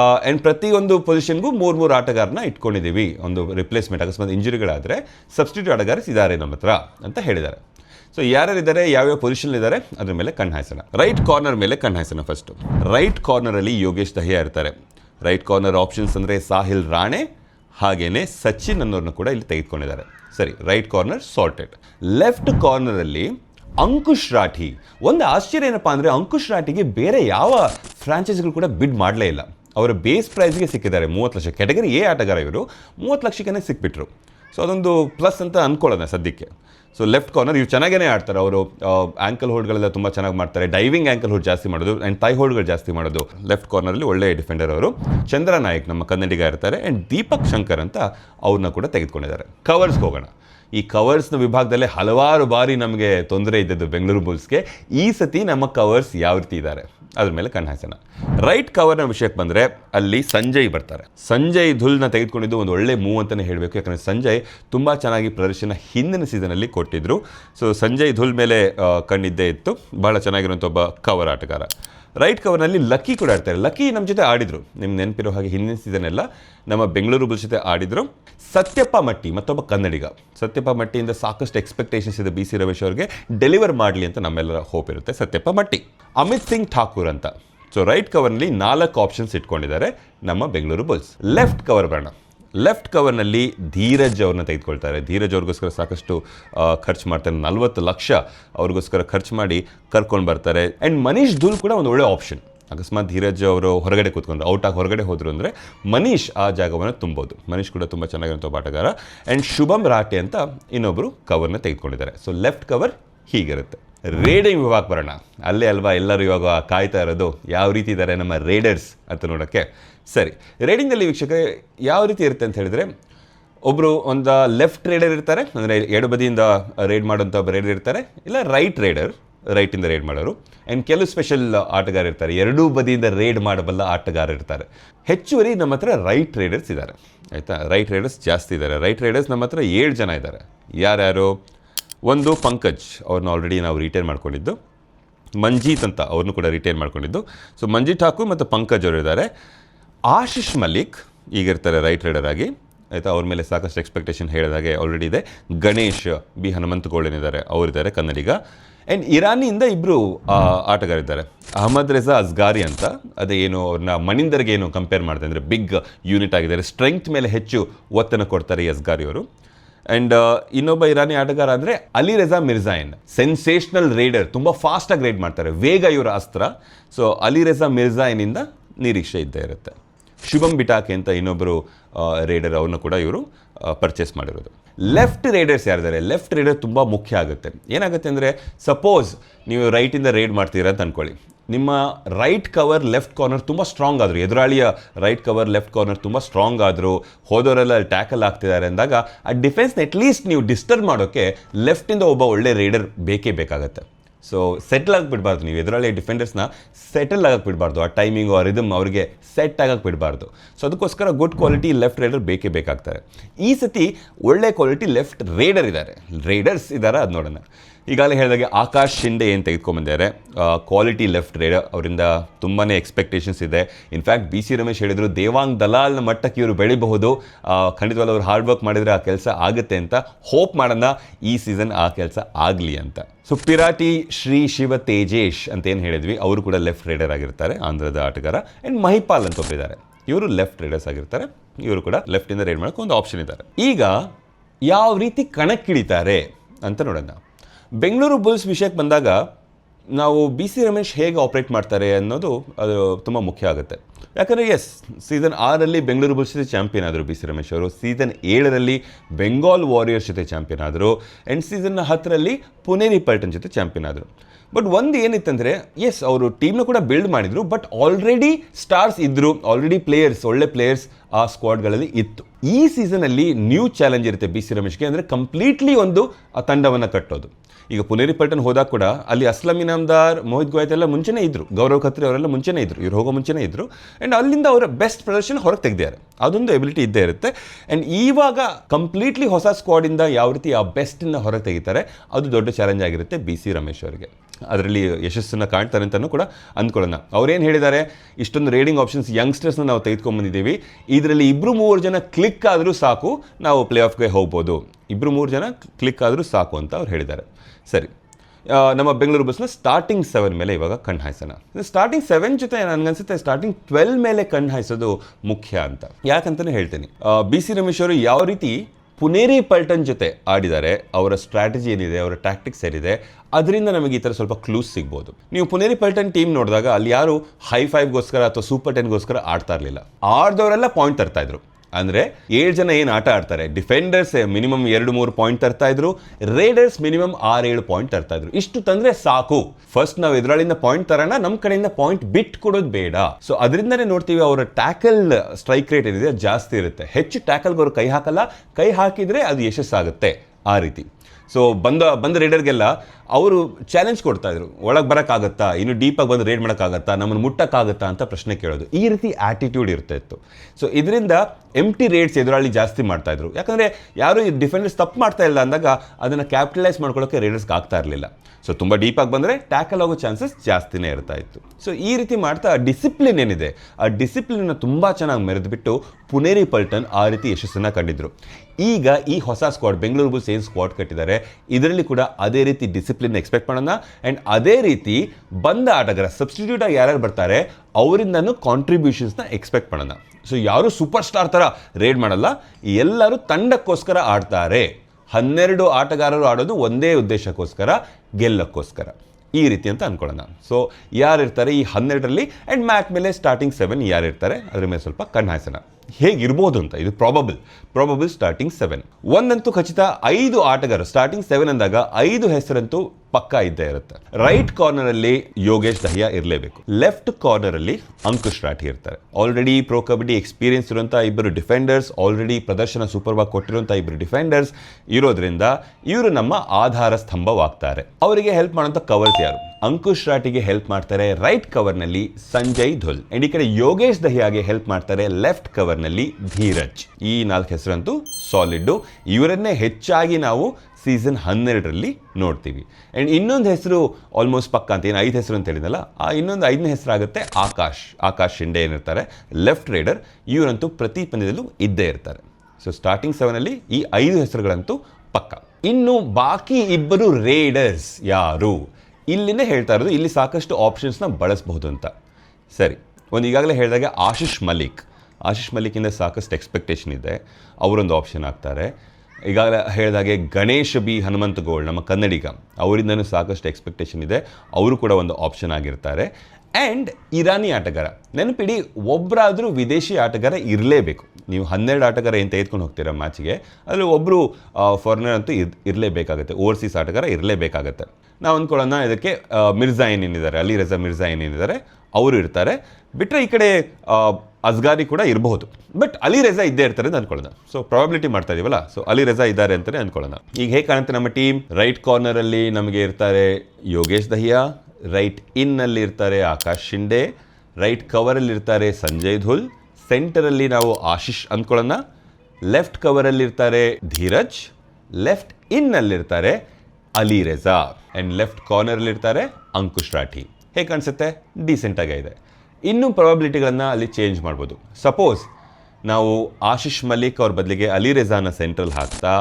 ಆ್ಯಂಡ್ ಪ್ರತಿಯೊಂದು ಪೊಸಿಷನ್ಗೂ ಮೂರು ಮೂರು ಆಟಗಾರನ ಇಟ್ಕೊಂಡಿದ್ದೀವಿ ಒಂದು ರಿಪ್ಲೇಸ್ಮೆಂಟ್ ಅಕಸ್ಮಾತ್ ಇಂಜುರಿಗಳಾದರೆ ಸಬ್ಸ್ಟಿಟ್ಯೂಟ್ ಆಟಗಾರಸ್ ಇದ್ದಾರೆ ನಮ್ಮ ಹತ್ರ ಅಂತ ಹೇಳಿದ್ದಾರೆ. ಸೊ ಯಾರ್ಯಾರಿದ್ದಾರೆ, ಯಾವ್ಯಾವ ಪೊಸಿಷನ್ ಇದ್ದಾರೆ, ಅದ್ರ ಮೇಲೆ ಕಣ್ಣು ಹಾಯಿಸೋಣ. ರೈಟ್ ಕಾರ್ನರ್ ಮೇಲೆ ಕಣ್ಣು ಹಾಯಿಸೋಣ ಫಸ್ಟು ರೈಟ್ ಕಾರ್ನರಲ್ಲಿ ಯೋಗೇಶ್ ದಹಿಯಾ ಇರ್ತಾರೆ. ರೈಟ್ ಕಾರ್ನರ್ ಆಪ್ಷನ್ಸ್ ಅಂದರೆ ಸಾಹಿಲ್ ರಾಣೆ ಹಾಗೇನೆ ಸಚಿನ್ ಅನ್ನೋರನ್ನ ಕೂಡ ಇಲ್ಲಿ ತೆಗೆದುಕೊಂಡಿದ್ದಾರೆ. ಸರಿ ರೈಟ್ ಕಾರ್ನರ್ ಸಾರ್ಟೆಡ್ ಲೆಫ್ಟ್ ಕಾರ್ನರಲ್ಲಿ ಅಂಕುಶ್ ರಾಠಿ. ಒಂದು ಆಶ್ಚರ್ಯ ಏನಪ್ಪ ಅಂದರೆ ಅಂಕುಶ್ ರಾಠಿಗೆ ಬೇರೆ ಯಾವ ಫ್ರಾಂಚೈಸ್ಗಳು ಕೂಡ ಬಿಡ್ ಮಾಡಲೇ ಇಲ್ಲ. ಅವರ ಬೇಸ್ ಪ್ರೈಸ್ಗೆ ಸಿಕ್ಕಿದ್ದಾರೆ. ಮೂವತ್ತು ಲಕ್ಷ. ಕೆಟಗರಿ ಎ ಆಟಗಾರ ಇವರು. ಮೂವತ್ತು ಲಕ್ಷಕ್ಕೆ ಸಿಕ್ಬಿಟ್ರು. ಸೊ ಅದೊಂದು ಪ್ಲಸ್ ಅಂತ ಅಂದ್ಕೊಳ್ಳೋಣ ಸದ್ಯಕ್ಕೆ. ಸೊ ಲೆಫ್ಟ್ ಕಾರ್ನರ್ ಇವ್ರು ಚೆನ್ನಾಗೇ ಆಡ್ತಾರೆ. ಅವರು ಆ್ಯಂಕಲ್ ಹೋಲ್ಡ್ಗಳೆಲ್ಲ ತುಂಬ ಚೆನ್ನಾಗಿ ಮಾಡ್ತಾರೆ. ಡೈವಿಂಗ್ ಆ್ಯಂಕಲ್ ಹೋಲ್ಡ್ ಜಾಸ್ತಿ ಮಾಡೋದು ಆ್ಯಂಡ್ ತೈ ಹೋಲ್ಡ್ಗಳು ಜಾಸ್ತಿ ಮಾಡೋದು. ಲೆಫ್ಟ್ ಕಾರ್ನರಲ್ಲಿ ಒಳ್ಳೆ ಡಿಫೆಂಡರ್ ಅವರು. ಚಂದ್ರ ನಾಯಕ್ ನಮ್ಮ ಕನ್ನಡಿಗ ಇರ್ತಾರೆ. ಆ್ಯಂಡ್ ದೀಪಕ್ ಶಂಕರ್ ಅಂತ ಅವ್ರನ್ನ ಕೂಡ ತೆಗೆದುಕೊಂಡಿದ್ದಾರೆ. ಕವರ್ಸ್ಗೆ ಹೋಗೋಣ. ಈ ಕವರ್ಸ್ನ ವಿಭಾಗದಲ್ಲೇ ಹಲವಾರು ಬಾರಿ ನಮಗೆ ತೊಂದರೆ ಇದ್ದದ್ದು ಬೆಂಗಳೂರು ಬುಲ್ಸ್ಗೆ ಈ ಸತಿ ನಮ್ಮ ಕವರ್ಸ್ ಯಾವ ರೀತಿ ಇದ್ದಾರೆ? ಅದ್ರ ಮೇಲೆ ಕಣ್ಣು ರೈಟ್ ಕವರ್ನ ವಿಷಯಕ್ಕೆ ಬಂದರೆ ಅಲ್ಲಿ ಸಂಜಯ್ ಬರ್ತಾರೆ. ಸಂಜಯ್ ಧುಲ್ನ ತೆಗೆದುಕೊಂಡಿದ್ದು ಒಂದು ಒಳ್ಳೆ ಮೂವ್ ಅಂತಲೇ ಹೇಳಬೇಕು. ಯಾಕಂದರೆ ಸಂಜಯ್ ತುಂಬ ಚೆನ್ನಾಗಿ ಪ್ರದರ್ಶನ ಹಿಂದಿನ ಸೀಸನಲ್ಲಿ ಕೊಟ್ಟಿದ್ದರು ಸೊ ಸಂಜಯ್ ಧುಲ್ ಮೇಲೆ ಕಣ್ಣಿದ್ದೇ ಇತ್ತು. ಭಾಳ ಚೆನ್ನಾಗಿರುವಂಥ ಒಬ್ಬ ಕವರ್ ಆಟಗಾರ. ರೈಟ್ ಕವರ್ನಲ್ಲಿ ಲಕ್ಕಿ ಕೂಡ ಆಡ್ತಾರೆ ಲಕ್ಕಿ ನಮ್ಮ ಜೊತೆ ಆಡಿದರು. ನಿಮ್ಮ ನೆನಪಿರೋ ಹಾಗೆ ಹಿಂದಿನ ಸೀಸನ್ ನಮ್ಮ ಬೆಂಗಳೂರು ಬುಲ್ಸ್ ಜೊತೆ ಆಡಿದರು. ಸತ್ಯಪ್ಪ ಮಟ್ಟಿ, ಮತ್ತೊಬ್ಬ ಕನ್ನಡಿಗ. ಸತ್ಯಪ್ಪ ಮಟ್ಟಿಯಿಂದ ಸಾಕಷ್ಟು ಎಕ್ಸ್ಪೆಕ್ಟೇಷನ್ಸ್ ಇದೆ ಬಿ ಸಿ ರಮೇಶ್ ಅವರಿಗೆ. ಡೆಲಿವರ್ ಮಾಡಲಿ ಅಂತ ನಮ್ಮೆಲ್ಲರ ಹೋಪ್ ಇರುತ್ತೆ ಸತ್ಯಪ್ಪ ಮಟ್ಟಿ. ಅಮಿತ್ ಸಿಂಗ್ ಠಾಕೂರ್ ಅಂತ. ಸೊ ರೈಟ್ ಕವರ್ನಲ್ಲಿ ನಾಲ್ಕು ಆಪ್ಷನ್ಸ್ ಇಟ್ಕೊಂಡಿದ್ದಾರೆ ನಮ್ಮ ಬೆಂಗಳೂರು ಬುಲ್ಸ್. ಲೆಫ್ಟ್ ಕವರ್ ಬರೋಣ. ಲೆಫ್ಟ್ ಕವರ್ನಲ್ಲಿ ಧೀರಜ್ ಅವ್ರನ್ನ ತೆಗೆದುಕೊಳ್ತಾರೆ. ಧೀರಜ್ ಅವ್ರಿಗೋಸ್ಕರ ಸಾಕಷ್ಟು ಖರ್ಚು ಮಾಡ್ತಾರೆ. ನಲ್ವತ್ತು ಲಕ್ಷ ಅವ್ರಿಗೋಸ್ಕರ ಖರ್ಚು ಮಾಡಿ ಕರ್ಕೊಂಡು ಬರ್ತಾರೆ. ಆ್ಯಂಡ್ ಮನೀಶ್ ಧೂಲ್ ಕೂಡ ಒಂದು ಒಳ್ಳೆ ಆಪ್ಷನ್ ಅಕಸ್ಮಾತ್ ಧೀರಜ್ ಅವರು ಹೊರಗಡೆ ಕೂತ್ಕೊಂಡ್ರು. ಔಟ್ ಆಗಿ ಹೊರಗಡೆ ಹೋದರು ಅಂದರೆ ಮನೀಶ್ ಆ ಜಾಗವನ್ನು ತುಂಬೋದು. ಮನೀಶ್ ಕೂಡ ತುಂಬ ಚೆನ್ನಾಗಿರುವಂಥ ಆಟಗಾರ ಆ್ಯಂಡ್ ಶುಭಂ ರಾಟೆ ಅಂತ ಇನ್ನೊಬ್ಬರು ಕವರ್ನ ತೆಗೆದುಕೊಂಡಿದ್ದಾರೆ. ಸೊ ಲೆಫ್ಟ್ ಕವರ್ ಹೀಗಿರುತ್ತೆ. ರೇಡಿಂಗ್ ವಿಭಾಗ ಬರೋಣ. ಅಲ್ಲೇ ಅಲ್ವಾ ಎಲ್ಲರೂ ಇವಾಗ ಕಾಯ್ತಾ ಇರೋದು. ಯಾವ ರೀತಿ ಇದ್ದಾರೆ ನಮ್ಮ ರೇಡರ್ಸ್ ಅಂತ ನೋಡೋಕ್ಕೆ. ಸರಿ ರೈಡಿಂಗಲ್ಲಿ ವೀಕ್ಷಕರೇ, ಯಾವ ರೀತಿ ಇರುತ್ತೆ ಅಂತ ಹೇಳಿದರೆ ಒಬ್ಬರು ಒಂದು ಲೆಫ್ಟ್ ರೈಡರ್ ಇರ್ತಾರೆ, ಅಂದರೆ ಎರಡು ಬದಿಯಿಂದ ರೈಡ್ ಮಾಡೋಂಥ ರೈಡರ್ ಇರ್ತಾರೆ, ಇಲ್ಲ ರೈಟ್ ರೈಡರ್ ರೈಟಿಂದ ರೈಡ್ ಮಾಡೋರು ಆ್ಯಂಡ್ ಕೆಲವು ಸ್ಪೆಷಲ್ ಆಟಗಾರ ಇರ್ತಾರೆ, ಎರಡೂ ಬದಿಯಿಂದ ರೈಡ್ ಮಾಡಬಲ್ಲ ಆಟಗಾರ ಇರ್ತಾರೆ. ಹೆಚ್ಚುವರಿ ನಮ್ಮ ಹತ್ರ ರೈಟ್ ರೈಡರ್ಸ್ ಇದ್ದಾರೆ. ಆಯಿತಾ? ರೈಟ್ ರೈಡರ್ಸ್ ಜಾಸ್ತಿ ಇದ್ದಾರೆ. ರೈಟ್ ರೈಡರ್ಸ್ ನಮ್ಮ ಹತ್ರ ಏಳು ಜನ ಇದ್ದಾರೆ. ಯಾರ್ಯಾರು? ಒಂದು ಪಂಕಜ್ ಅವ್ರನ್ನ ಆಲ್ರೆಡಿ ನಾವು ರಿಟೈರ್ ಮಾಡ್ಕೊಂಡಿದ್ದು. ಮಂಜೀತ್ ಅಂತ ಅವ್ರನ್ನೂ ಕೂಡ ರಿಟೈನ್ ಮಾಡ್ಕೊಂಡಿದ್ದು. ಸೊ ಮಂಜೀತ್ ಠಾಕೂರ್ ಮತ್ತು ಪಂಕಜ್ ಅವರು ಇದ್ದಾರೆ ಆಶಿಷ್ ಮಲ್ಲಿಕ್ ಈಗ ಇರ್ತಾರೆ ರೈಟ್ ರೈಡರ್ ಆಗಿ. ಆಯಿತಾ, ಅವ್ರ ಮೇಲೆ ಸಾಕಷ್ಟು ಎಕ್ಸ್ಪೆಕ್ಟೇಷನ್ ಹೇಳಿದಾಗೆ ಆಲ್ರೆಡಿ ಇದೆ. ಗಣೇಶ್ ಬಿ ಹನುಮಂತಗೌಡನಿದ್ದಾರೆ ಅವರಿದ್ದಾರೆ ಕನ್ನಡಿಗ. ಆ್ಯಂಡ್ ಇರಾನಿಯಿಂದ ಇಬ್ಬರು ಆಟಗಾರಿದ್ದಾರೆ. ಅಹಮದ್ ರೆಜಾ ಅಸ್ಗಾರಿ ಅಂತ. ಅದೇ ಏನು ಅವ್ರನ್ನ ಮಣಿಂದರ್ಗೆ ಏನು ಕಂಪೇರ್ ಮಾಡಿದೆ ಅಂದರೆ ಬಿಗ್ ಯೂನಿಟ್ ಆಗಿದ್ದಾರೆ. ಸ್ಟ್ರೆಂಗ್ತ್ ಮೇಲೆ ಹೆಚ್ಚು ಒತ್ತನ್ನು ಕೊಡ್ತಾರೆ ಈ ಅಸ್ಗಾರಿ ಅವರು. ಆ್ಯಂಡ್ ಇನ್ನೊಬ್ಬ ಇರಾನಿ ಆಟಗಾರ ಅಂದರೆ Ali Reza Mirzaian. Sensational raider ತುಂಬ ಫಾಸ್ಟಾಗಿ ರೈಡ್ ಮಾಡ್ತಾರೆ. ವೇಗ ಇವರ ಅಸ್ತ್ರ. ಸೊ ಅಲಿ ರೆಜಾ ಮಿರ್ಜಾಯನಿಂದ ನಿರೀಕ್ಷೆ ಇದ್ದೇ ಇರುತ್ತೆ. ಶುಭಂ ಬಿಟಾಕೆ ಅಂತ ಇನ್ನೊಬ್ಬರು ರೈಡರ್ ಅವ್ರನ್ನ ಕೂಡ ಇವರು ಪರ್ಚೇಸ್ ಮಾಡಿರೋದು. ಲೆಫ್ಟ್ ರೈಡರ್ಸ್ ಯಾರಿದ್ದಾರೆ? ಲೆಫ್ಟ್ ರೈಡರ್ ತುಂಬ ಮುಖ್ಯ ಆಗುತ್ತೆ. ಏನಾಗುತ್ತೆ ಅಂದರೆ ಸಪೋಸ್ ನೀವು ರೈಟಿಂದ ರೈಡ್ ಮಾಡ್ತೀರ ಅಂತ ಅಂದ್ಕೊಳ್ಳಿ ನಿಮ್ಮ ರೈಟ್ ಕವರ್ ಲೆಫ್ಟ್ ಕಾರ್ನರ್ ತುಂಬ ಸ್ಟ್ರಾಂಗ್ ಆದರು. ಎದುರಾಳಿಯ ರೈಟ್ ಕವರ್ ಲೆಫ್ಟ್ ಕಾರ್ನರ್ ತುಂಬ ಸ್ಟ್ರಾಂಗ್ ಆದರು. ಹೋದವರೆಲ್ಲ ಟ್ಯಾಕಲ್ ಆಗ್ತಿದ್ದಾರೆ ಅಂದಾಗ, ಆ ಡಿಫೆನ್ಸ್ನ ಅಟ್ಲೀಸ್ಟ್ ನೀವು ಡಿಸ್ಟರ್ಬ್ ಮಾಡೋಕ್ಕೆ ಲೆಫ್ಟಿಂದ ಒಬ್ಬ ಒಳ್ಳೆ ರೈಡರ್ ಬೇಕೇ ಬೇಕಾಗತ್ತೆ. ಸೊ ಸೆಟ್ಲ್ ಆಗಕ್ಕೆ ಬಿಡಬಾರ್ದು. ನೀವು ಎದುರಾಳಿ ಡಿಫೆಂಡರ್ಸ್ನ ಸೆಟಲ್ ಆಗಕ್ಕೆ ಬಿಡಬಾರ್ದು. ಆ ಟೈಮಿಂಗು ಆ ರಿದಮ್ ಅವರಿಗೆ ಸೆಟ್ ಆಗಕ್ಕೆ ಬಿಡಬಾರ್ದು. ಸೊ ಅದಕ್ಕೋಸ್ಕರ ಗುಡ್ ಕ್ವಾಲಿಟಿ ಲೆಫ್ಟ್ ರೈಡರ್ ಬೇಕೇ ಬೇಕಾಗ್ತಾರೆ. ಈ ಸತಿ ಒಳ್ಳೆ ಕ್ವಾಲಿಟಿ ಲೆಫ್ಟ್ ರೈಡರ್ ಇದ್ದಾರೆ. ರೈಡರ್ಸ್ ಇದ್ದಾರೆ ಅದು ನೋಡೋಣ. ಈಗಾಗಲೇ ಹೇಳಿದಾಗೆ ಆಕಾಶ್ ಶಿಂಡೆ ಏನು ತೆಗೆದುಕೊಂಬಂದಿದ್ದಾರೆ ಕ್ವಾಲಿಟಿ ಲೆಫ್ಟ್ ರೈಡರ್ ಅವರಿಂದ ತುಂಬಾ ಎಕ್ಸ್ಪೆಕ್ಟೇಷನ್ಸ್ ಇದೆ. ಇನ್ಫ್ಯಾಕ್ಟ್ ಬಿ ಸಿ ರಮೇಶ್ ಹೇಳಿದರು, ದೇವಾಂಗ್ ದಲಾಲ್ನ ಮಟ್ಟಕ್ಕೆ ಇವರು ಬೆಳಿಬಹುದು. ಖಂಡಿತವಾಗ್ಲೂ ಅವ್ರು ಹಾರ್ಡ್ ವರ್ಕ್ ಮಾಡಿದರೆ ಆ ಕೆಲಸ ಆಗುತ್ತೆ ಅಂತ ಹೋಪ್ ಮಾಡೋಣ. ಈ ಸೀಸನ್ ಆ ಕೆಲಸ ಆಗಲಿ ಅಂತ. ಸೊ ಪಿರಾಟಿ ಶ್ರೀ ಶಿವ ತೇಜೇಶ್ ಅಂತ ಏನು ಹೇಳಿದ್ವಿ, ಅವರು ಕೂಡ ಲೆಫ್ಟ್ ರೈಡರ್ ಆಗಿರ್ತಾರೆ, ಆಂಧ್ರದ ಆಟಗಾರ. ಆ್ಯಂಡ್ ಮಹಿಪಾಲ್ ಅಂತ ಒಬ್ಬರಿದ್ದಾರೆ ಇವರು ಲೆಫ್ಟ್ ರೈಡರ್ಸ್ ಆಗಿರ್ತಾರೆ. ಇವರು ಕೂಡ ಲೆಫ್ಟಿಂದ ರೈಡ್ ಮಾಡೋಕ್ಕೆ ಒಂದು ಆಪ್ಷನ್ ಇದ್ದಾರೆ. ಈಗ, ಯಾವ ರೀತಿ ಕಣಕ್ಕಿಳಿತಾರೆ ಅಂತ ನೋಡೋಣ. ಬೆಂಗಳೂರು ಬುಲ್ಸ್ ವಿಷಯಕ್ಕೆ ಬಂದಾಗ ನಾವು ಬಿ ಸಿ ರಮೇಶ್ ಹೇಗೆ ಆಪ್ರೇಟ್ ಮಾಡ್ತಾರೆ ಅನ್ನೋದು ಅದು ತುಂಬ ಮುಖ್ಯ ಆಗುತ್ತೆ. ಯಾಕಂದರೆ ಎಸ್ ಸೀಸನ್ ಆರಲ್ಲಿ ಬೆಂಗಳೂರು ಬುಲ್ಸ್ ಜೊತೆ ಚಾಂಪಿಯನ್ ಆದರು ಬಿ ಸಿ ರಮೇಶ್ ಅವರು ಸೀಸನ್ ಏಳರಲ್ಲಿ ಬೆಂಗಾಲ್ ವಾರಿಯರ್ಸ್ ಜೊತೆ ಚಾಂಪಿಯನ್ ಆದರು ಆ್ಯಂಡ್ ಸೀಸನ್ ಹತ್ತರಲ್ಲಿ ಪುನೇರಿ ಪಲ್ಟನ್ ಜೊತೆ ಚಾಂಪಿಯನ್ ಆದರು. ಬಟ್ ಒಂದು ಏನಿತ್ತಂದರೆ ಎಸ್ ಅವರು ಟೀಮ್ನ ಕೂಡ ಬಿಲ್ಡ್ ಮಾಡಿದರು ಬಟ್ ಆಲ್ರೆಡಿ ಸ್ಟಾರ್ಸ್ ಇದ್ದರು ಆಲ್ರೆಡಿ ಪ್ಲೇಯರ್ಸ್ ಒಳ್ಳೆ ಪ್ಲೇಯರ್ಸ್ ಆ ಸ್ಕ್ವಾಡ್ಗಳಲ್ಲಿ ಇತ್ತು. ಈ ಸೀಸನಲ್ಲಿ ನ್ಯೂ ಚಾಲೆಂಜ್ ಇರುತ್ತೆ ಬಿ ಸಿ ರಮೇಶ್ಗೆ, ಅಂದರೆ ಕಂಪ್ಲೀಟ್ಲಿ ಒಂದು ತಂಡವನ್ನು ಕಟ್ಟೋದು. ಈಗ ಪುನೇರಿ ಪಲ್ಟನ್ ಹೋದಾಗ ಕೂಡ ಅಲ್ಲಿ ಅಸ್ಲಂ ಇನಾಮ್ದಾರ್ ಮೋಹಿತ್ ಗೋಯತ್ ಎಲ್ಲ ಮುಂಚೆನೇ ಇದ್ರು. ಗೌರವ್ ಖತ್ರಿ ಅವರೆಲ್ಲ ಮುಂಚೆನೇ ಇದ್ರು. ಇವ್ರು ಹೋಗೋ ಮುಂಚೆನೇ ಇದ್ರು. ಆ್ಯಂಡ್ ಅಲ್ಲಿಂದ ಅವರ ಬೆಸ್ಟ್ ಪ್ರದರ್ಶನ ಹೊರಗೆ ತೆಗೆದಿದ್ದಾರೆ. ಅದೊಂದು ಎಬಿಲಿಟಿ ಇದ್ದೇ ಇರುತ್ತೆ. ಆ್ಯಂಡ್ ಇವಾಗ ಕಂಪ್ಲೀಟ್ಲಿ ಹೊಸ ಸ್ಕ್ವಾಡಿಂದ ಯಾವ ರೀತಿ ಆ ಬೆಸ್ಟನ್ನು ಹೊರಗೆ ತೆಗಿತಾರೆ, ಅದು ದೊಡ್ಡ ಚಾಲೆಂಜ್ ಆಗಿರುತ್ತೆ ಬಿ ಸಿ ರಮೇಶ್ ಅವರಿಗೆ. ಅದರಲ್ಲಿ ಯಶಸ್ಸನ್ನು ಕಾಣ್ತಾರೆ ಅಂತಲೂ ಕೂಡ ಅಂದ್ಕೊಳ್ಳೋಣ. ಅವ್ರೇನು ಹೇಳಿದ್ದಾರೆ? ಇಷ್ಟೊಂದು ರೇಡಿಂಗ್ ಆಪ್ಷನ್ಸ್ ಯಂಗ್ಸ್ಟರ್ಸ್ನ ನಾವು ತೆಗೆದುಕೊಂಡ್ಬಂದಿದ್ದೀವಿ ಇದರಲ್ಲಿ ಇಬ್ಬರು ಮೂರು ಜನ ಕ್ಲಿಕ್ ಆದರೂ ಸಾಕು, ನಾವು ಪ್ಲೇ ಆಫ್ಗೆ ಹೋಗ್ಬೋದು. ಇಬ್ಬರು ಮೂರು ಜನ ಕ್ಲಿಕ್ ಆದರೂ ಸಾಕು ಅಂತ ಅವ್ರು ಹೇಳಿದ್ದಾರೆ. ಸರಿ. ನಮ್ಮ ಬೆಂಗಳೂರು ಬಸ್ನ ಸ್ಟಾರ್ಟಿಂಗ್ ಸೆವೆನ್ ಮೇಲೆ ಇವಾಗ ಕಣ್ಣು ಹಾಯಿಸೋಣ. ಸ್ಟಾರ್ಟಿಂಗ್ ಸೆವೆನ್ ಜೊತೆ ನನಗನ್ಸುತ್ತೆ ಸ್ಟಾರ್ಟಿಂಗ್ ಟ್ವೆಲ್ ಮೇಲೆ ಕಣ್ಣು ಹಾಯಿಸೋದು ಮುಖ್ಯ ಅಂತ. ಯಾಕಂತಲೇ ಹೇಳ್ತೀನಿ. ಬಿ ಸಿ ರಮೇಶ್ ಅವರು ಯಾವ ರೀತಿ ಪುನೇರಿ ಪಲ್ಟನ್ ಜೊತೆ ಆಡಿದ್ದಾರೆ ಅವರ ಸ್ಟ್ರಾಟಜಿ ಏನಿದೆ, ಅವರ ಟ್ಯಾಕ್ಟಿಕ್ಸ್ ಏನಿದೆ, ಅದರಿಂದ ನಮಗೆ ಈ ಥರ ಸ್ವಲ್ಪ ಕ್ಲೂಸ್ ಸಿಗ್ಬೋದು. ನೀವು ಪುನೇರಿ ಪಲ್ಟನ್ ಟೀಮ್ ನೋಡಿದಾಗ ಅಲ್ಲಿ ಯಾರು ಹೈ ಫೈವ್ಗೋಸ್ಕರ ಅಥವಾ ಸೂಪರ್ ಟೆನ್ಗೋಸ್ಕರ ಆಡ್ತಾ ಇರಲಿಲ್ಲ. ಆಡ್ದವರೆಲ್ಲ ಪಾಯಿಂಟ್ ತರ್ತಾ ಇದ್ರು. ಅಂದರೆ ಏಳು ಜನ ಏನು ಆಟ ಆಡ್ತಾರೆ? ಡಿಫೆಂಡರ್ಸ್ ಮಿನಿಮಮ್ ಎರಡು ಮೂರು ಪಾಯಿಂಟ್ ತರ್ತಾ ಇದ್ರು ರೇಡರ್ಸ್ ಮಿನಿಮಮ್ ಆರು ಏಳು ಪಾಯಿಂಟ್ ತರ್ತಾ ಇದ್ರು. ಇಷ್ಟು ತಂದ್ರೆ ಸಾಕು. ಫಸ್ಟ್ ನಾವು ಎದುರಾಳಿಂದ ಪಾಯಿಂಟ್ ತರೋಣ ನಮ್ಮ ಕಡೆಯಿಂದ ಪಾಯಿಂಟ್ ಬಿಟ್ಟು ಕೊಡೋದು ಬೇಡ. ಸೊ ಅದರಿಂದನೇ ನೋಡ್ತೀವಿ ಅವರ ಟ್ಯಾಕಲ್ ಸ್ಟ್ರೈಕ್ ರೇಟ್ ಏನಿದೆ, ಜಾಸ್ತಿ ಇರುತ್ತೆ. ಹೆಚ್ಚು ಟ್ಯಾಕಲ್ಗೆ ಅವರು ಕೈ ಹಾಕಲ್ಲ. ಕೈ ಹಾಕಿದ್ರೆ ಅದು ಯಶಸ್ಸಾಗುತ್ತೆ, ಆ ರೀತಿ. ಸೊ ಬಂದ ಬಂದ ರೈಡರ್ಗೆಲ್ಲ ಅವರು ಚಾಲೆಂಜ್ ಕೊಡ್ತಾ ಇದ್ರು. ಒಳಗೆ ಬರೋಕ್ಕಾಗತ್ತಾ? ಇನ್ನು ಡೀಪಾಗಿ ಬಂದು ರೇಡ್ ಮಾಡೋಕ್ಕಾಗತ್ತಾ? ನಮ್ಮನ್ನು ಮುಟ್ಟಕ್ಕಾಗತ್ತಾ ಅಂತ ಪ್ರಶ್ನೆ ಕೇಳೋದು. ಈ ರೀತಿ ಆಟಿಟ್ಯೂಡ್ ಇರ್ತಾ ಇತ್ತು. ಸೊ ಇದರಿಂದ ಎಂ ಟಿ ರೇಟ್ಸ್ ಎದುರಾಳಿ ಜಾಸ್ತಿ ಮಾಡ್ತಾ ಇದ್ರು. ಯಾಕಂದರೆ ಯಾರು ಈ ಡಿಫೆನ್ಸ್ ತಪ್ಪು ಮಾಡ್ತಾ ಇಲ್ಲ ಅಂದಾಗ ಅದನ್ನು ಕ್ಯಾಪಿಟಲೈಸ್ ಮಾಡ್ಕೊಳ್ಳೋಕೆ ರೇಡರ್ಸ್ಗೆ ಆಗ್ತಾ ಇರಲಿಲ್ಲ. ಸೊ ತುಂಬ ಡೀಪಾಗಿ ಬಂದರೆ ಟ್ಯಾಕಲ್ ಆಗೋ ಚಾನ್ಸಸ್ ಜಾಸ್ತಿನೇ ಇರ್ತಾ ಇತ್ತು. ಸೊ ಈ ರೀತಿ ಮಾಡ್ತಾ ಡಿಸಿಪ್ಲಿನ್ ಏನಿದೆ? ಆ ಡಿಸಿಪ್ಲಿನ್ನ ತುಂಬ ಚೆನ್ನಾಗಿ ಮೆರೆದುಬಿಟ್ಟು ಪುನೇರಿ ಪಲ್ಟನ್ ಆ ರೀತಿ ಯಶಸ್ಸನ್ನು ಕಂಡಿದ್ರು. ಈಗ ಈ ಹೊಸ ಸ್ಕ್ವಾಡ್ ಬೆಂಗಳೂರು ಏನು ಸ್ಕ್ವಾಡ್ ಕಟ್ಟಿದ್ದಾರೆ? ಇದರಲ್ಲಿ ಕೂಡ ಅದೇ ರೀತಿ ಡಿಸಿಪ್ಲಿನ್ ಎಕ್ಸ್ಪೆಕ್ಟ್ ಮಾಡೋಣ. ಆ್ಯಂಡ್ ಅದೇ ರೀತಿ ಬಂದ ಆಟಗಾರ ಸಬ್ಸ್ಟಿಟ್ಯೂಟ್ ಆಗಿ ಯಾರ್ಯಾರು ಬರ್ತಾರೆ, ಅವರಿಂದನೂ ಕಾಂಟ್ರಿಬ್ಯೂಷನ್ಸ್ನ ಎಕ್ಸ್ಪೆಕ್ಟ್ ಮಾಡೋಣ. ಸೊ ಯಾರು ಸೂಪರ್ ಸ್ಟಾರ್ ಥರ ರೇಡ್ ಮಾಡಲ್ಲ, ಎಲ್ಲರೂ ತಂಡಕ್ಕೋಸ್ಕರ ಆಡ್ತಾರೆ. ಹನ್ನೆರಡು ಆಟಗಾರರು ಆಡೋದು ಒಂದೇ ಉದ್ದೇಶಕ್ಕೋಸ್ಕರ, ಗೆಲ್ಲಕ್ಕೋಸ್ಕರ. ಈ ರೀತಿ ಅಂತ ಅಂದ್ಕೊಳ್ಳೋಣ ಸೊ ಯಾರಿರ್ತಾರೆ ಈ ಹನ್ನೆರಡರಲ್ಲಿ ಆ್ಯಂಡ್ ಮ್ಯಾಚ್ ಮೇಲೆ ಸ್ಟಾರ್ಟಿಂಗ್ ಸೆವೆನ್ ಯಾರಿರ್ತಾರೆ, ಅದ್ರ ಮೇಲೆ ಸ್ವಲ್ಪ ಕಣ್ಣು ಹಾಯಿಸೋಣ. ಹೇಗಿರ್ಬೋದು ಅಂತ, ಇದು ಪ್ರಾಬಬಲ್ ಪ್ರಾಬಬಲ್ ಸ್ಟಾರ್ಟಿಂಗ್ ಸೆವೆನ್ ಒಂದಂತೂ ಖಚಿತ, ಐದು ಆಟಗಾರರು ಸ್ಟಾರ್ಟಿಂಗ್ ಸೆವೆನ್ ಅಂದಾಗ ಐದು ಹೆಸರಂತೂ ಪಕ್ಕಾ ಇದ್ದೇ ಇರುತ್ತೆ. ರೈಟ್ ಕಾರ್ನರ್ ಅಲ್ಲಿ ಯೋಗೇಶ್ ದಹಿಯಾ ಇರಲೇಬೇಕು. ಲೆಫ್ಟ್ ಕಾರ್ನರ್ ಅಲ್ಲಿ ಅಂಕುಶ್ ರಾಠಿ ಇರ್ತಾರೆ. ಆಲ್ರೆಡಿ ಪ್ರೋ ಕಬಡ್ಡಿ ಎಕ್ಸ್ಪೀರಿಯನ್ಸ್ ಇರುವಂತಹ ಇಬ್ಬರು ಡಿಫೆಂಡರ್ಸ್ ಆಲ್ರೆಡಿ ಪ್ರದರ್ಶನ ಸೂಪರ್ವಾಗಿ ಕೊಟ್ಟಿರುವಂತಹ ಇಬ್ಬರು ಡಿಫೆಂಡರ್ಸ್ ಇರೋದ್ರಿಂದ ಇವರು ನಮ್ಮ ಆಧಾರ ಸ್ತಂಭವಾಗ್ತಾರೆ. ಅವರಿಗೆ ಹೆಲ್ಪ್ ಮಾಡುವಂತ ಕವರ್ಸ್ ಯಾರು? ಅಂಕುಶ್ ರಾಠಿಗೆ ಹೆಲ್ಪ್ ಮಾಡ್ತಾರೆ ರೈಟ್ ಕವರ್ನಲ್ಲಿ ಸಂಜಯ್ ಧುಲ್. ಅಂಡ್ ಈ ಕಡೆ ಯೋಗೇಶ್ ದಹಿಯಾಗೆ ಹೆಲ್ಪ್ ಮಾಡ್ತಾರೆ ಲೆಫ್ಟ್ ಕವರ್ನಲ್ಲಿ ಧೀರಜ್. ಈ ನಾಲ್ಕು ಹೆಸರಂತೂ ಸಾಲಿಡ್ಡು ಇವರನ್ನೇ ಹೆಚ್ಚಾಗಿ ನಾವು ಸೀಸನ್ ಹನ್ನೆರಡರಲ್ಲಿ ನೋಡ್ತೀವಿ. ಆ್ಯಂಡ್ ಇನ್ನೊಂದು ಹೆಸರು ಆಲ್ಮೋಸ್ಟ್ ಪಕ್ಕ ಅಂತ, ಏನು ಐದು ಹೆಸರು ಅಂತ ಹೇಳಿದಲ್ಲ ಆ ಇನ್ನೊಂದು ಐದನೇ ಹೆಸರಾಗುತ್ತೆ ಆಕಾಶ್. ಆಕಾಶ್ ಶಿಂಡೆ ಏನಿರ್ತಾರೆ ಲೆಫ್ಟ್ ರೈಡರ್ ಇವರಂತೂ ಪ್ರತಿ ಪಂದ್ಯದಲ್ಲೂ ಇದ್ದೇ ಇರ್ತಾರೆ. ಸೊ ಸ್ಟಾರ್ಟಿಂಗ್ ಸೆವೆನಲ್ಲಿ ಈ ಐದು ಹೆಸರುಗಳಂತೂ ಪಕ್ಕ. ಇನ್ನು ಬಾಕಿ ಇಬ್ಬರು ರೇಡರ್ಸ್ ಯಾರು? ಇಲ್ಲಿನೇ ಹೇಳ್ತಾ ಇರೋದು, ಇಲ್ಲಿ ಸಾಕಷ್ಟು ಆಪ್ಷನ್ಸ್ನ ಬಳಸಬಹುದು ಅಂತ. ಸರಿ, ಒಂದು ಈಗಾಗಲೇ ಹೇಳಿದಾಗೆ ಆಶಿಷ್ ಮಲಿಕ್. ಆಶಿಷ್ ಮಲ್ಲಿಕಿಂದ ಸಾಕಷ್ಟು ಎಕ್ಸ್ಪೆಕ್ಟೇಷನ್ ಇದೆ. ಅವರೊಂದು ಆಪ್ಷನ್ ಆಗ್ತಾರೆ ಈಗಾಗಲೇ ಹೇಳಿದಾಗೆ ಗಣೇಶ್ ಬಿ ಹನುಮಂತಗೌಡ್ ನಮ್ಮ ಕನ್ನಡಿಗ, ಅವರಿಂದನೂ ಸಾಕಷ್ಟು ಎಕ್ಸ್ಪೆಕ್ಟೇಷನ್ ಇದೆ. ಅವರು ಕೂಡ ಒಂದು ಆಪ್ಷನ್ ಆಗಿರ್ತಾರೆ. ಆ್ಯಂಡ್ ಇರಾನಿ ಆಟಗಾರ, ನೆನಪಿಡಿ ಒಬ್ಬರಾದರೂ ವಿದೇಶಿ ಆಟಗಾರ ಇರಲೇಬೇಕು. ನೀವು ಹನ್ನೆರಡು ಆಟಗಾರ ಏನು ತೆಗೆದುಕೊಂಡು ಹೋಗ್ತೀರಾ ಮ್ಯಾಚ್ಗೆ, ಅದರಲ್ಲಿ ಒಬ್ಬರು ಫಾರಿನರ್ ಅಂತೂ ಇರ್, ಇರಲೇಬೇಕಾಗುತ್ತೆ. ಓವರ್ಸೀಸ್ ಆಟಗಾರ ಇರಲೇಬೇಕಾಗತ್ತೆ. ನಾವು ಅಂದ್ಕೊಳ್ಳೋಣ ಇದಕ್ಕೆ ಮಿರ್ಜಾ ಏನೇನಿದ್ದಾರೆ, ಅಲಿ ರಜಾ ಮಿರ್ಜಾ ಏನೇನಿದ್ದಾರೆ, ಅವರು ಇರ್ತಾರೆ. ಬಿಟ್ಟರೆ ಈ ಕಡೆ ಅಸ್ಗಾರಿ ಕೂಡ ಇರಬಹುದು. ಬಟ್ ಅಲಿ ರೆಜಾ ಇದ್ದೇ ಇರ್ತಾರೆ ಅಂತ ಅನ್ಕೊಳ್ಳೋಣ. ಸೊ ಪ್ರಾಬಿಲಿಟಿ ಮಾಡ್ತಾ ಇದೀವಲ್ಲ? ಸೊ ಅಲಿ ರೆಜಾ ಇದ್ದಾರೆ ಅಂತಾನೆ ಅನ್ಕೊಳ್ಳೋಣ. ಈಗ ಹೇಗೆ ಕಾಣುತ್ತೆ ನಮ್ಮ ಟೀಮ್ ರೈಟ್ ಕಾರ್ನರ್ ಅಲ್ಲಿ ನಮಗೆ ಇರ್ತಾರೆ ಯೋಗೇಶ್ ದಹಿಯಾ ರೈಟ್ ಇನ್ ಅಲ್ಲಿ ಇರ್ತಾರೆ ಆಕಾಶ್ ಶಿಂಡೆ ರೈಟ್ ಕವರ್ ಅಲ್ಲಿ ಇರ್ತಾರೆ ಸಂಜಯ್ ಧುಲ್ ಸೆಂಟರ್ ಅಲ್ಲಿ ನಾವು ಆಶಿಷ್ ಅನ್ಕೊಳ್ಳೋಣ. ಲೆಫ್ಟ್ ಕವರ್ ಅಲ್ಲಿ ಇರ್ತಾರೆ ಧೀರಜ್ ಲೆಫ್ಟ್ ಇನ್ ಅಲ್ಲಿ ಇರ್ತಾರೆ Ali Reza and left corner ಅಲ್ಲಿ ಇರ್ತಾರೆ ಅಂಕುಶ್ ರಾಠಿ. ಹೇಗೆ ಕಾಣಿಸುತ್ತೆ? ಡೀಸೆಂಟಾಗೇ ಇದೆ. ಇನ್ನೂ ಪ್ರಾಬಬಿಲಿಟಿಗಳನ್ನು ಅಲ್ಲಿ ಚೇಂಜ್ ಮಾಡ್ಬೋದು. ಸಪೋಸ್ ನಾವು ಆಶಿಷ್ ಮಲ್ಲಿಕ್ ಅವ್ರ ಬದಲಿಗೆ ಅಲಿ ರೆಜಾನ ಸೆಂಟ್ರಲ್ ಹಾಕ್ತಾ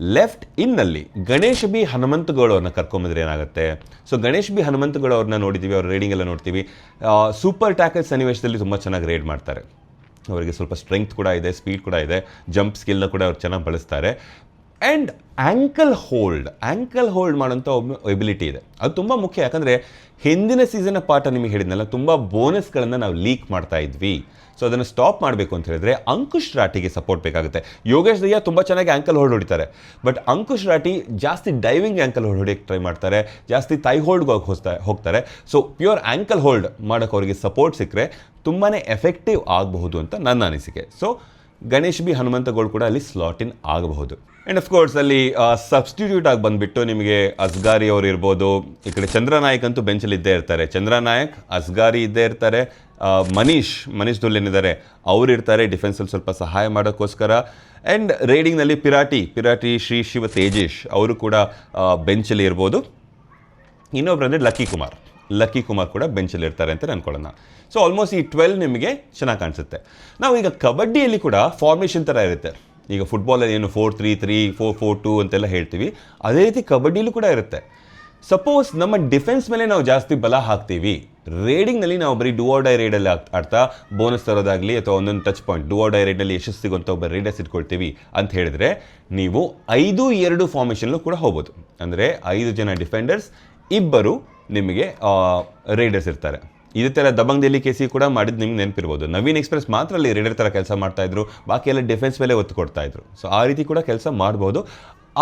ಲೆಫ್ಟ್ ಇನ್ನಲ್ಲಿ ಗಣೇಶ್ ಬಿ ಹನುಮಂತಗೌಡ ಅವ್ರನ್ನ ಕರ್ಕೊಂಬಂದ್ರೆ ಏನಾಗುತ್ತೆ? ಸೊ ಗಣೇಶ್ ಬಿ ಹನುಮಂತಗೌಡ ಅವ್ರನ್ನ ನೋಡಿದ್ದೀವಿ ಅವ್ರ ರೇಡಿಂಗ್ ಎಲ್ಲ ನೋಡ್ತೀವಿ. ಸೂಪರ್ ಟ್ಯಾಕಲ್ ಸನ್ನಿವೇಶದಲ್ಲಿ ತುಂಬ ಚೆನ್ನಾಗಿ ರೇಡ್ ಮಾಡ್ತಾರೆ. ಅವರಿಗೆ ಸ್ವಲ್ಪ ಸ್ಟ್ರೆಂಗ್ತ್ ಕೂಡ ಇದೆ ಸ್ಪೀಡ್ ಕೂಡ ಇದೆ ಜಂಪ್ ಸ್ಕಿಲ್ನ ಕೂಡ ಅವ್ರು ಚೆನ್ನಾಗಿ ಬಳಸ್ತಾರೆ. And ankle hold ankle hold ಮಾಡೋಂಥ ಒಬ್ಬ ಎಬಿಲಿಟಿ ಇದೆ. ಅದು ತುಂಬ ಮುಖ್ಯ, ಯಾಕಂದರೆ ಹಿಂದಿನ ಸೀಸನ್ನ ಪಾಠ ನಿಮಗೆ ಹೇಳಿದ್ನಲ್ಲ, ತುಂಬ ಬೋನಸ್ಗಳನ್ನು ನಾವು ಲೀಕ್ ಮಾಡ್ತಾ ಇದ್ವಿ. ಸೊ ಅದನ್ನು ಸ್ಟಾಪ್ ಮಾಡಬೇಕು ಅಂತ ಹೇಳಿದ್ರೆ ಅಂಕುಶ್ ರಾಟಿಗೆ ಸಪೋರ್ಟ್ ಬೇಕಾಗುತ್ತೆ. ಯೋಗೇಶ್ ದಯ್ಯ ತುಂಬ ಚೆನ್ನಾಗಿ ಆ್ಯಂಕಲ್ ಹೋಲ್ಡ್ ಹೊಡಿತಾರೆ. ಬಟ್ ಅಂಕುಶ್ ರಾಟಿ ಜಾಸ್ತಿ ಡೈವಿಂಗ್ ಆ್ಯಂಕಲ್ ಹೋಲ್ಡ್ ಹೊಡಿಯೋಕ್ಕೆ ಟ್ರೈ ಮಾಡ್ತಾರೆ, ಜಾಸ್ತಿ ತೈ ಹೋಲ್ಡ್ಗೆ ಹೋಗ್ತಾ, ಹೋಗ್ತಾರೆ. ಸೊ ಪ್ಯೂರ್ ಆ್ಯಂಕಲ್ ಹೋಲ್ಡ್ ಮಾಡೋಕ್ಕೆ ಅವರಿಗೆ ಸಪೋರ್ಟ್ ಸಿಕ್ಕರೆ ತುಂಬಾ ಎಫೆಕ್ಟಿವ್ ಆಗಬಹುದು ಅಂತ ನನ್ನ ಅನಿಸಿಕೆ. ಸೊ ಗಣೇಶ್ ಬಿ ಹನುಮಂತಗಳು ಕೂಡ ಅಲ್ಲಿ ಸ್ಲಾಟ್ ಇನ್ ಆಗಬಹುದು. ಆ್ಯಂಡ್ ಅಫ್ಕೋರ್ಸ್ ಅಲ್ಲಿ ಸಬ್ಸ್ಟಿಟ್ಯೂಟ್ ಆಗಿ ಬಂದುಬಿಟ್ಟು ನಿಮಗೆ ಅಸ್ಗಾರಿ ಅವರು ಇರ್ಬೋದು. ಈ ಕಡೆ ಚಂದ್ರನಾಯಕ್ ಅಂತೂ ಬೆಂಚಲ್ಲಿ ಇದ್ದೇ ಇರ್ತಾರೆ. ಚಂದ್ರನಾಯಕ್, ಅಸ್ಗಾರಿ ಇದ್ದೇ ಇರ್ತಾರೆ. ಮನೀಶ್ ಮನೀಶ್ ದುಲ್ ಏನಿದ್ದಾರೆ ಅವ್ರು ಇರ್ತಾರೆ ಡಿಫೆನ್ಸಲ್ಲಿ ಸ್ವಲ್ಪ ಸಹಾಯ ಮಾಡೋಕ್ಕೋಸ್ಕರ. ಆ್ಯಂಡ್ ರೈಡಿಂಗ್ನಲ್ಲಿ ಪಿರಾಟಿ ಪಿರಾಟಿ ಶ್ರೀ ಶಿವ ತೇಜೇಶ್, ಅವರು ಕೂಡ ಬೆಂಚಲ್ಲಿ ಇರ್ಬೋದು. ಇನ್ನೊಬ್ರು ಅಂದರೆ ಲಕ್ಕಿ ಕುಮಾರ್. ಲಕ್ಕಿ ಕುಮಾರ್ ಕೂಡ ಬೆಂಚಲ್ಲಿ ಇರ್ತಾರೆ ಅಂತ ಅನ್ಕೊಳ್ಳೋಣ. ಸೊ ಆಲ್ಮೋಸ್ಟ್ ಈ ಟ್ವೆಲ್ ನಿಮಗೆ ಚೆನ್ನಾಗಿ ಕಾಣಿಸುತ್ತೆ. ನಾವು ಈಗ ಕಬಡ್ಡಿಯಲ್ಲಿ ಕೂಡ ಫಾರ್ಮೇಷನ್ ಥರ ಇರುತ್ತೆ. ಈಗ ಫುಟ್ಬಾಲಲ್ಲಿ ಏನು four three three four four two ಅಂತೆಲ್ಲ ಹೇಳ್ತೀವಿ. ಅದೇ ರೀತಿ ಕಬಡ್ಡಿಲೂ ಕೂಡ ಇರುತ್ತೆ. ಸಪೋಸ್ ನಮ್ಮ ಡಿಫೆನ್ಸ್ ಮೇಲೆ ನಾವು ಜಾಸ್ತಿ ಬಲ ಹಾಕ್ತೀವಿ. ರೇಡಿಂಗ್ನಲ್ಲಿ ನಾವು ಬರೀ ಡೂ ಡೈ ರೇಡಲ್ಲಿ ಆಡ್ತಾ ಬೋನಸ್ ತರೋದಾಗಲಿ ಅಥವಾ ಒಂದೊಂದು ಟಚ್ ಪಾಯಿಂಟ್ ಡೂ ಡೈ ರೇಡಲ್ಲಿ ಯಶಸ್ಸು ಒಬ್ಬ ರೇಡರ್ಸ್ ಇಟ್ಕೊಳ್ತೀವಿ ಅಂತ ಹೇಳಿದ್ರೆ ನೀವು ಐದು, ಎರಡು ಫಾರ್ಮೇಷನ್ಲು ಕೂಡ ಹೋಗ್ಬೋದು. ಅಂದರೆ ಐದು ಜನ ಡಿಫೆಂಡರ್ಸ್ ಇಬ್ಬರು ನಿಮಗೆ ರೈಡರ್ಸ್ ಇರ್ತಾರೆ. ಇದೇ ಥರ ದಬಂಗ್ ಡೆಲ್ಲಿ ಕೇಸಿ ಕೂಡ ಮಾಡಿದ್ದು ನಿಮ್ಗೆ ನೆನಪಿರ್ಬೋದು. ನವೀನ್ ಎಕ್ಸ್ಪ್ರೆಸ್ ಮಾತ್ರ ಅಲ್ಲಿ ರೇಡರ್ ಥರ ಕೆಲಸ ಮಾಡ್ತಾಯಿದ್ರು ಬಾಕಿ ಎಲ್ಲ ಡಿಫೆನ್ಸ್ ಮೇಲೆ ಒತ್ತು ಕೊಡ್ತಾಯಿದ್ರು ಸೊ ಆ ರೀತಿ ಕೂಡ ಕೆಲಸ ಮಾಡ್ಬೋದು.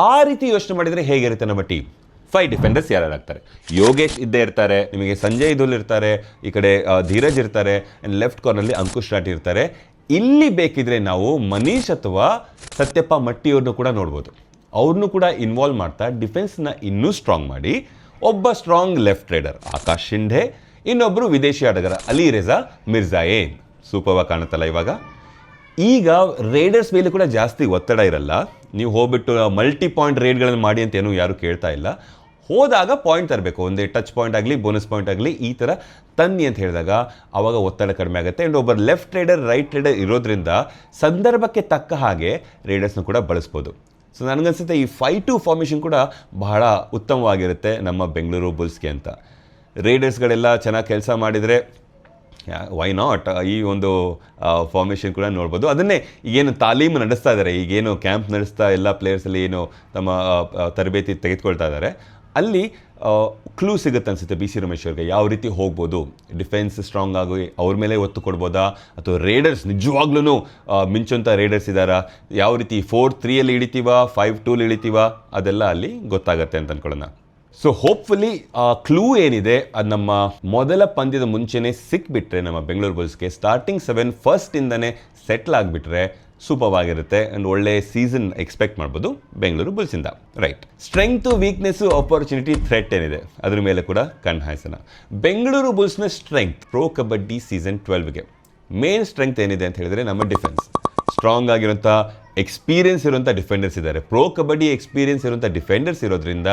ಆ ರೀತಿ ಯೋಚನೆ ಮಾಡಿದರೆ ಹೇಗಿರುತ್ತೆ ನಮ್ಮ ಟೀಮ್ ಫೈವ್ ಡಿಫೆಂಡರ್ಸ್ ಯಾರ್ಯಾರಾಗ್ತಾರೆ? ಯೋಗೇಶ್ ಇದ್ದೇ ಇರ್ತಾರೆ, ನಿಮಗೆ ಸಂಜಯ್ ದುಲ್ ಇರ್ತಾರೆ, ಈ ಕಡೆ ಧೀರಜ್ ಇರ್ತಾರೆ ಆ್ಯಂಡ್ ಲೆಫ್ಟ್ ಕಾರ್ನಲ್ಲಿ ಅಂಕುಶ್ ರಾಟ್ ಇರ್ತಾರೆ. ಇಲ್ಲಿ ಬೇಕಿದ್ರೆ ನಾವು ಮನೀಶ್ ಅಥವಾ ಸತ್ಯಪ್ಪ ಮಟ್ಟಿಯವ್ರನ್ನೂ ಕೂಡ ನೋಡ್ಬೋದು. ಅವ್ರನ್ನೂ ಕೂಡ ಇನ್ವಾಲ್ವ್ ಮಾಡ್ತಾ ಡಿಫೆನ್ಸ್ನ ಇನ್ನೂ ಸ್ಟ್ರಾಂಗ್ ಮಾಡಿ ಒಬ್ಬ strong left raider Akash Shinde. ಇನ್ನೊಬ್ಬರು ವಿದೇಶಿ ಆಟಗಾರ ಅಲಿ ರೆಜಾ ಮಿರ್ಜಾಯೇನ್. ಸೂಪರ್ವಾಗಿ ಕಾಣುತ್ತಲ್ಲ ಇವಾಗ. ಈಗ ರೇಡರ್ಸ್ ಮೇಲೆ ಕೂಡ ಜಾಸ್ತಿ ಒತ್ತಡ ಇರಲ್ಲ. ನೀವು ಹೋಗ್ಬಿಟ್ಟು ಮಲ್ಟಿ ಪಾಯಿಂಟ್ ರೇಡ್ಗಳನ್ನು ಮಾಡಿ ಅಂತ ಏನೂ ಯಾರು ಕೇಳ್ತಾ ಇಲ್ಲ. ಹೋದಾಗ ಪಾಯಿಂಟ್ ತರಬೇಕು. ಒಂದೇ ಟಚ್ ಪಾಯಿಂಟ್ ಆಗಲಿ ಬೋನಸ್ ಪಾಯಿಂಟ್ ಆಗಲಿ, ಈ ಥರ ತನ್ನಿ ಅಂತ ಹೇಳಿದಾಗ ಆವಾಗ ಒತ್ತಡ ಕಡಿಮೆ ಆಗುತ್ತೆ. ಆ್ಯಂಡ್ ಒಬ್ಬರು ಲೆಫ್ಟ್ ರೈಡರ್ ರೈಟ್ ರೈಡರ್ ಇರೋದ್ರಿಂದ ಸಂದರ್ಭಕ್ಕೆ ತಕ್ಕ ಹಾಗೆ ರೈಡರ್ಸ್ನ ಕೂಡ ಬಳಸ್ಬೋದು. ಸೊ ನನಗನ್ಸುತ್ತೆ ಈ ಫೈ ಟು ಫಾರ್ಮೇಷನ್ ಕೂಡ ಬಹಳ ಉತ್ತಮವಾಗಿರುತ್ತೆ ನಮ್ಮ ಬೆಂಗಳೂರು ಬುಲ್ಸ್ಗೆ ಅಂತ. ರೇಡರ್ಸ್ಗಳೆಲ್ಲ ಚೆನ್ನಾಗಿ ಕೆಲಸ ಮಾಡಿದರೆ ವೈ ನಾಟ್ ಈ ಒಂದು ಫಾರ್ಮೇಷನ್ ಕೂಡ ನೋಡ್ಬೋದು. ಅದನ್ನೇ ಈಗೇನು ತಾಲೀಮು ನಡೆಸ್ತಾ ಇದ್ದಾರೆ ಈಗೇನು ಕ್ಯಾಂಪ್ ನಡೆಸ್ತಾ ಎಲ್ಲ ಪ್ಲೇಯರ್ಸಲ್ಲಿ ಏನು ತಮ್ಮ ತರಬೇತಿ ತೆಗೆದುಕೊಳ್ತಾ ಇದ್ದಾರೆ ಅಲ್ಲಿ ಕ್ಲೂ ಸಿಗುತ್ತೆ ಅನಿಸುತ್ತೆ ಬಿ ಸಿ ರಮೇಶ್ ಅವ್ರಿಗೆ, ಯಾವ ರೀತಿ ಹೋಗ್ಬೋದು? ಡಿಫೆನ್ಸ್ ಸ್ಟ್ರಾಂಗ್ ಆಗಿ ಅವ್ರ ಮೇಲೆ ಒತ್ತು ಕೊಡ್ಬೋದಾ? ಅಥವಾ ರೇಡರ್ಸ್ ನಿಜವಾಗ್ಲೂ ಮಿಂಚುವಂಥ ರೇಡರ್ಸ್ ಇದ್ದಾರಾ ಯಾವ ರೀತಿ ಫೋರ್ ತ್ರೀಯಲ್ಲಿ ಇಳಿತೀವ ಫೈವ್ ಟೂಲಿ ಇಳಿತೀವ ಅದೆಲ್ಲ ಅಲ್ಲಿ ಗೊತ್ತಾಗತ್ತೆ ಅಂತ ಅಂದ್ಕೊಳ್ಳೋಣ ಸೊ ಹೋಪ್ಫುಲಿ ಕ್ಲೂ ಏನಿದೆ, ಅದು ನಮ್ಮ ಮೊದಲ ಪಂದ್ಯದ ಮುಂಚೆನೇ ಸಿಕ್ಬಿಟ್ರೆ, ನಮ್ಮ ಬೆಂಗಳೂರು ಬುಲ್ಸ್ಗೆ ಸ್ಟಾರ್ಟಿಂಗ್ ಸೆವೆನ್ ಫಸ್ಟಿಂದನೇ ಸೆಟ್ಲ್ ಆಗಿಬಿಟ್ರೆ ಸೂಪರ್ ಆಗಿರುತ್ತೆ ಆ್ಯಂಡ್ ಒಳ್ಳೆ ಸೀಸನ್ ಎಕ್ಸ್ಪೆಕ್ಟ್ ಮಾಡ್ಬೋದು Bengaluru ಬುಲ್ಸಿಂದ right strength weakness opportunity threat ಏನಿದೆ? ಅದ್ರ ಮೇಲೆ ಕೂಡ ಕಣ್ಣು ಹಾಯಿಸೋಣ. ಬೆಂಗಳೂರು ಬುಲ್ಸ್ನ ಸ್ಟ್ರೆಂಗ್ತ್ ಪ್ರೋ ಕಬಡ್ಡಿ ಸೀಸನ್ ಟ್ವೆಲ್ವ್ಗೆ ಮೇನ್ ಸ್ಟ್ರೆಂಗ್ತ್ ಏನಿದೆ ಅಂತ ಹೇಳಿದ್ರೆ ನಮ್ಮ ಡಿಫೆನ್ಸ್ ಸ್ಟ್ರಾಂಗ್ ಆಗಿರುವಂಥ ಎಕ್ಸ್ಪೀರಿಯನ್ಸ್ ಇರುವಂಥ ಡಿಫೆಂಡರ್ಸ್ ಇದ್ದಾರೆ. ಪ್ರೋ ಕಬಡ್ಡಿ ಎಕ್ಸ್ಪೀರಿಯನ್ಸ್ ಇರುವಂಥ ಡಿಫೆಂಡರ್ಸ್ ಇರೋದ್ರಿಂದ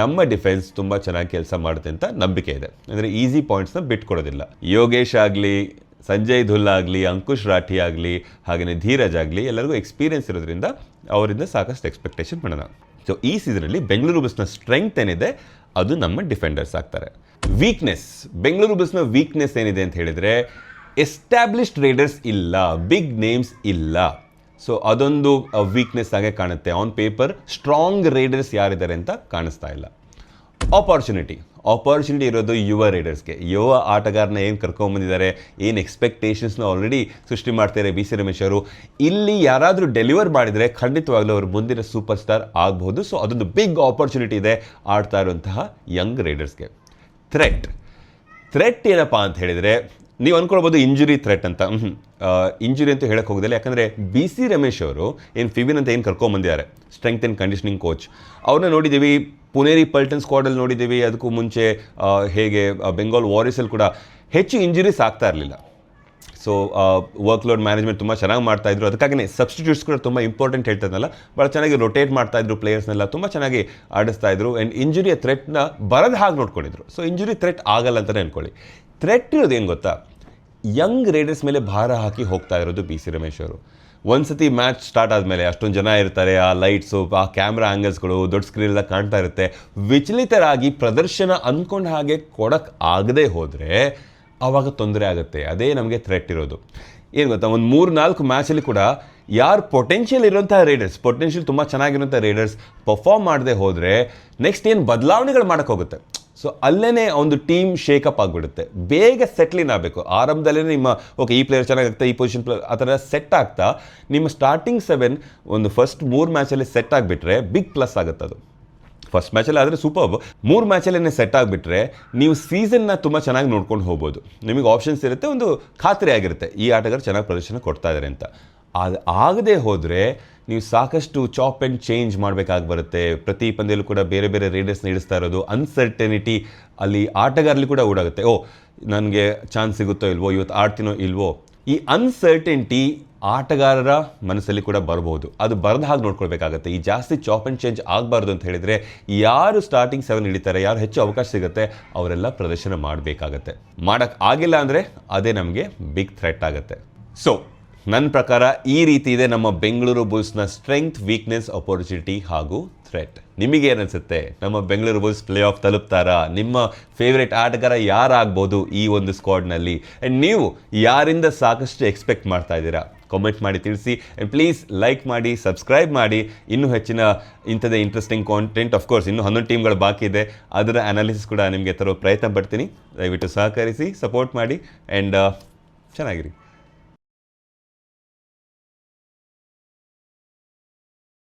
ನಮ್ಮ ಡಿಫೆನ್ಸ್ ತುಂಬ ಚೆನ್ನಾಗಿ ಕೆಲಸ ಮಾಡುತ್ತೆ ಅಂತ ನಂಬಿಕೆ ಇದೆ. ಅಂದರೆ ಈಸಿ ಪಾಯಿಂಟ್ಸ್ನ ಬಿಟ್ಕೊಡೋದಿಲ್ಲ. ಯೋಗೇಶ್ ಆಗಲಿ ಸಂಜಯ್ ಧುಲ್ ಆಗಲಿ, ಅಂಕುಶ್ ರಾಠಿ ಆಗಲಿ ಹಾಗೆಯೇ ಧೀರಜ್ ಆಗಲಿ, ಎಲ್ಲರಿಗೂ ಎಕ್ಸ್ಪೀರಿಯನ್ಸ್ ಇರೋದ್ರಿಂದ ಅವರಿಂದ ಸಾಕಷ್ಟು ಎಕ್ಸ್ಪೆಕ್ಟೇಷನ್ ಮಾಡೋಣ. ಸೊ ಈ ಸೀಸನಲ್ಲಿ ಬೆಂಗಳೂರು ಬಸ್ನ ಸ್ಟ್ರೆಂಗ್ತ್ ಏನಿದೆ, ಅದು ನಮ್ಮ ಡಿಫೆಂಡರ್ಸ್ ಆಗ್ತಾರೆ. ವೀಕ್ನೆಸ್ ಬೆಂಗಳೂರು ಬಸ್ನ ವೀಕ್ನೆಸ್ ಏನಿದೆ ಅಂತ ಹೇಳಿದರೆ ಎಸ್ಟಾಬ್ಲಿಷ್ಡ್ ರೈಡರ್ಸ್ ಇಲ್ಲ ಬಿಗ್ ನೇಮ್ಸ್ ಇಲ್ಲ. ಸೊ ಅದೊಂದು ವೀಕ್ನೆಸ್ ಆಗೇ ಕಾಣುತ್ತೆ. ಆನ್ ಪೇಪರ್ ಸ್ಟ್ರಾಂಗ್ ರೈಡರ್ಸ್ ಯಾರಿದ್ದಾರೆ ಅಂತ ಕಾಣಿಸ್ತಾ ಇಲ್ಲ. ಆಪರ್ಚುನಿಟಿ ಆಪರ್ಚುನಿಟಿ ಇರೋದು ಯುವ ರೈಡರ್ಸ್ಗೆ. ಯುವ ಆಟಗಾರನ ಏನು ಕರ್ಕೊಂಬಂದಿದ್ದಾರೆ ಏನು ಎಕ್ಸ್ಪೆಕ್ಟೇಷನ್ಸ್ನ ಆಲ್ರೆಡಿ ಸೃಷ್ಟಿ ಮಾಡ್ತಾರೆ ಬಿ ಸಿ ರಮೇಶ್ ಅವರು. ಇಲ್ಲಿ ಯಾರಾದರೂ ಡೆಲಿವರ್ ಮಾಡಿದರೆ ಖಂಡಿತವಾಗ್ಲೂ ಅವರು ಮುಂದಿನ ಸೂಪರ್ ಸ್ಟಾರ್ ಆಗ್ಬೋದು ಸೊ ಅದೊಂದು ಬಿಗ್ ಆಪರ್ಚುನಿಟಿ ಇದೆ ಆಡ್ತಾ ಇರುವಂತಹ ಯಂಗ್ ರೈಡರ್ಸ್ಗೆ ಥ್ರೆಟ್ ಥ್ರೆಟ್ ಏನಪ್ಪ ಅಂತ ಹೇಳಿದರೆ ನೀವು ಅಂದ್ಕೊಳ್ಬೋದು ಇಂಜುರಿ ಥ್ರೆಟ್ ಅಂತ. ಇಂಜುರಿ ಅಂತ ಹೇಳಕ್ಕೆ ಹೋಗೋದಿಲ್ಲ. ಯಾಕಂದರೆ ಬಿ ಸಿ ರಮೇಶ್ ಅವರು ಏನು ಫಿವಿನ್ ಅಂತ ಏನು ಕರ್ಕೊಂಬಂದಿದ್ದಾರೆ. ಸ್ಟ್ರೆಂತ್ ಆ್ಯಂಡ್ ಕಂಡೀಷನಿಂಗ್ ಕೋಚ್ ಅವ್ರನ್ನ ನೋಡಿದ್ದೀವಿ. ಪುನೇರಿ ಪಲ್ಟನ್ ಸ್ಕ್ವಾಡಲ್ಲಿ ನೋಡಿದ್ದೀವಿ. ಅದಕ್ಕೂ ಮುಂಚೆ ಹೇಗೆ ಬೆಂಗಾಲ್ ವಾರಿಸಲ್ಲಿ ಕೂಡ ಹೆಚ್ಚು ಇಂಜುರೀಸ್ ಆಗ್ತಾ ಇರಲಿಲ್ಲ. ಸೊ ವರ್ಕ್ ಲೋಡ್ ಮ್ಯಾನೇಜ್ಮೆಂಟ್ ತುಂಬ ಚೆನ್ನಾಗಿ ಮಾಡ್ತಾಯಿದ್ರು ಅದಕ್ಕಾಗಿಯೇ ಸಬ್ಸ್ಟಿಟ್ಯೂಟ್ಸ್ ಕೂಡ ತುಂಬ ಇಂಪಾರ್ಟೆಂಟ್ ಹೇಳ್ತಾರಲ್ಲ ಭಾಳ ಚೆನ್ನಾಗಿ ರೊಟೇಟ್ ಮಾಡ್ತಾಯಿದ್ರು ಪ್ಲೇಯರ್ಸ್ನೆಲ್ಲ ತುಂಬ ಚೆನ್ನಾಗಿ ಆಡಿಸ್ತಾಯಿದ್ರು ಆ್ಯಂಡ್ ಇಂಜುರಿಯ ಥ್ರೆಟ್ನ ಬರದ ಹಾಗೆ ನೋಡ್ಕೊಂಡಿದ್ರು. ಸೊ ಇಂಜುರಿ ಥ್ರೆಟ್ ಆಗಲ್ಲ ಅಂತಲೇ ಅನ್ಕೊಳ್ಳಿ. ಥ್ರೆಟ್ ಇರೋದು ಏನು ಗೊತ್ತಾ? ಯಂಗ್ ರೇಡರ್ಸ್ ಮೇಲೆ ಭಾರ ಹಾಕಿ ಹೋಗ್ತಾ ಇರೋದು ಬಿ ಸಿ ರಮೇಶ್ ಅವರು. ಒಂದ್ಸತಿ ಮ್ಯಾಚ್ ಸ್ಟಾರ್ಟ್ ಆದಮೇಲೆ ಅಷ್ಟೊಂದು ಜನ ಇರ್ತಾರೆ, ಆ ಲೈಟ್ಸು ಆ ಕ್ಯಾಮ್ರಾ ಆ್ಯಂಗಲ್ಸ್ಗಳು ದೊಡ್ಡ ಸ್ಕ್ರೀನ್ ಎಲ್ಲ ಕಾಣ್ತಾ ಇರುತ್ತೆ. ವಿಚಲಿತರಾಗಿ ಪ್ರದರ್ಶನ ಅಂದ್ಕೊಂಡ ಹಾಗೆ ಕೊಡಕ್ಕೆ ಆಗದೆ ಹೋದರೆ ಆವಾಗ ತೊಂದರೆ ಆಗುತ್ತೆ. ಅದೇ ನಮಗೆ ಥ್ರೆಟ್ ಇರೋದು. ಏನು ಗೊತ್ತಾ? ಒಂದು ಮೂರು ನಾಲ್ಕು ಮ್ಯಾಚಲ್ಲಿ ಕೂಡ ಯಾರು ಪೊಟೆನ್ಷಿಯಲ್ ಇರುವಂಥ ರೈಡರ್ಸ್ ಪೊಟೆನ್ಷಿಯಲ್ ತುಂಬ ಚೆನ್ನಾಗಿರುವಂಥ ರೈಡರ್ಸ್ ಪರ್ಫಾರ್ಮ್ ಮಾಡದೆ ಹೋದರೆ ನೆಕ್ಸ್ಟ್ ಏನು ಬದಲಾವಣೆಗಳು ಮಾಡೋಕ್ಕೆ ಹೋಗುತ್ತೆ? ಸೊ ಅಲ್ಲೇ ಒಂದು ಟೀಮ್ ಶೇಕಪ್ ಆಗಿಬಿಡುತ್ತೆ. ಬೇಗ ಸೆಟ್ಲಿನ್ ಆಗಬೇಕು. ಆರಂಭದಲ್ಲೇ ನಿಮ್ಮ ಓಕೆ ಈ ಪ್ಲೇಯರ್ ಚೆನ್ನಾಗಾಗ್ತಾ, ಈ ಪೊಸಿಷನ್ ಪ್ಲೇಯರ್ ಆ ಥರ ಸೆಟ್ ಆಗ್ತಾ, ನಿಮ್ಮ ಸ್ಟಾರ್ಟಿಂಗ್ ಸೆವೆನ್ ಒಂದು ಫಸ್ಟ್ ಮೂರು ಮ್ಯಾಚಲ್ಲಿ ಸೆಟ್ ಆಗಿಬಿಟ್ರೆ ಬಿಗ್ ಪ್ಲಸ್ ಆಗುತ್ತೆ ಅದು. ಫಸ್ಟ್ ಮ್ಯಾಚಲ್ಲಿ ಆದರೆ ಸೂಪರ್ ಮೂರು ಮ್ಯಾಚಲ್ಲೇ ಸೆಟ್ ಆಗಿಬಿಟ್ರೆ ನೀವು ಸೀಸನ್ನ ತುಂಬ ಚೆನ್ನಾಗಿ ನೋಡ್ಕೊಂಡು ಹೋಗ್ಬೋದು. ನಿಮಗೆ ಆಪ್ಷನ್ಸ್ ಇರುತ್ತೆ, ಒಂದು ಖಾತ್ರಿ ಆಗಿರುತ್ತೆ ಈ ಆಟಗಾರ ಚೆನ್ನಾಗಿ ಪ್ರದರ್ಶನ ಕೊಡ್ತಾ ಇದ್ದಾರೆ ಅಂತ. ಅದು ಆಗದೆ ಹೋದರೆ ನೀವು ಸಾಕಷ್ಟು ಚಾಪ್ ಆ್ಯಂಡ್ ಚೇಂಜ್ ಮಾಡಬೇಕಾಗಿ ಬರುತ್ತೆ. ಪ್ರತಿ ಪಂದ್ಯಲ್ಲೂ ಕೂಡ ಬೇರೆ ಬೇರೆ ರೈಡರ್ಸ್ನ ಇಡಿಸ್ತಾ ಇರೋದು ಅನ್ಸರ್ಟನಿಟಿ ಅಲ್ಲಿ ಆಟಗಾರಲಿ ಕೂಡ ಓಡಾಗುತ್ತೆ ಓ, ನನಗೆ ಚಾನ್ಸ್ ಸಿಗುತ್ತೋ ಇಲ್ವೋ, ಇವತ್ತು ಆಡ್ತೀನೋ ಇಲ್ವೋ? ಈ ಅನ್ಸರ್ಟನಿಟಿ ಆಟಗಾರರ ಮನಸ್ಸಲ್ಲಿ ಕೂಡ ಬರ್ಬೋದು. ಅದು ಬರದ ಹಾಗೆ ನೋಡ್ಕೊಳ್ಬೇಕಾಗುತ್ತೆ. ಈ ಜಾಸ್ತಿ ಚಾಪ್ ಆ್ಯಂಡ್ ಚೇಂಜ್ ಆಗಬಾರ್ದು ಅಂತ ಹೇಳಿದರೆ ಯಾರು ಸ್ಟಾರ್ಟಿಂಗ್ ಸೆವೆನ್ ಹಿಡಿತಾರೆ, ಯಾರು ಹೆಚ್ಚು ಅವಕಾಶ ಸಿಗುತ್ತೆ, ಅವರೆಲ್ಲ ಪ್ರದರ್ಶನ ಮಾಡಬೇಕಾಗತ್ತೆ. ಮಾಡೋಕ್ಕೆ ಆಗಿಲ್ಲ ಅಂದರೆ ಅದೇ ನಮಗೆ ಬಿಗ್ ಥ್ರೆಟ್ ಆಗುತ್ತೆ. ಸೊ ನನ್ನ ಪ್ರಕಾರ ಈ ರೀತಿ ಇದೆ ನಮ್ಮ ಬೆಂಗಳೂರು ಬುಲ್ಸ್ನ ಸ್ಟ್ರೆಂಗ್ತ್ ವೀಕ್ನೆಸ್ ಅಪೋರ್ಚುನಿಟಿ ಹಾಗೂ ಥ್ರೆಟ್ ನಿಮಗೆ ಏನಿಸುತ್ತೆ? ನಮ್ಮ ಬೆಂಗಳೂರು ಬುಲ್ಸ್ ಪ್ಲೇ ಆಫ್ ತಲುಪ್ತಾರಾ? ನಿಮ್ಮ ಫೇವ್ರೆಟ್ ಆಟಗಾರ ಯಾರಾಗ್ಬೋದು ಈ ಒಂದು ಸ್ಕ್ವಾಡ್ನಲ್ಲಿ ಆ್ಯಂಡ್ ನೀವು ಯಾರಿಂದ ಸಾಕಷ್ಟು ಎಕ್ಸ್ಪೆಕ್ಟ್ ಮಾಡ್ತಾ ಇದ್ದೀರಾ? ಕಾಮೆಂಟ್ ಮಾಡಿ ತಿಳಿಸಿ. ಆ್ಯಂಡ್ ಪ್ಲೀಸ್ ಲೈಕ್ ಮಾಡಿ ಸಬ್ಸ್ಕ್ರೈಬ್ ಮಾಡಿ. ಇನ್ನೂ ಹೆಚ್ಚಿನ ಇಂಥದ್ದೇ ಇಂಟ್ರೆಸ್ಟಿಂಗ್ ಕಾಂಟೆಂಟ್ ಅಫ್ಕೋರ್ಸ್ ಇನ್ನೂ ಹನ್ನೊಂದು ಟೀಮ್ಗಳು ಬಾಕಿ ಇದೆ. ಅದರ ಅನಾಲಿಸಿಸ್ ಕೂಡ ನಿಮಗೆ ತರೋ ಪ್ರಯತ್ನ ಪಡ್ತೀನಿ. ದಯವಿಟ್ಟು ಸಹಕರಿಸಿ ಸಪೋರ್ಟ್ ಮಾಡಿ. ಆ್ಯಂಡ್ ಚೆನ್ನಾಗಿರಿ.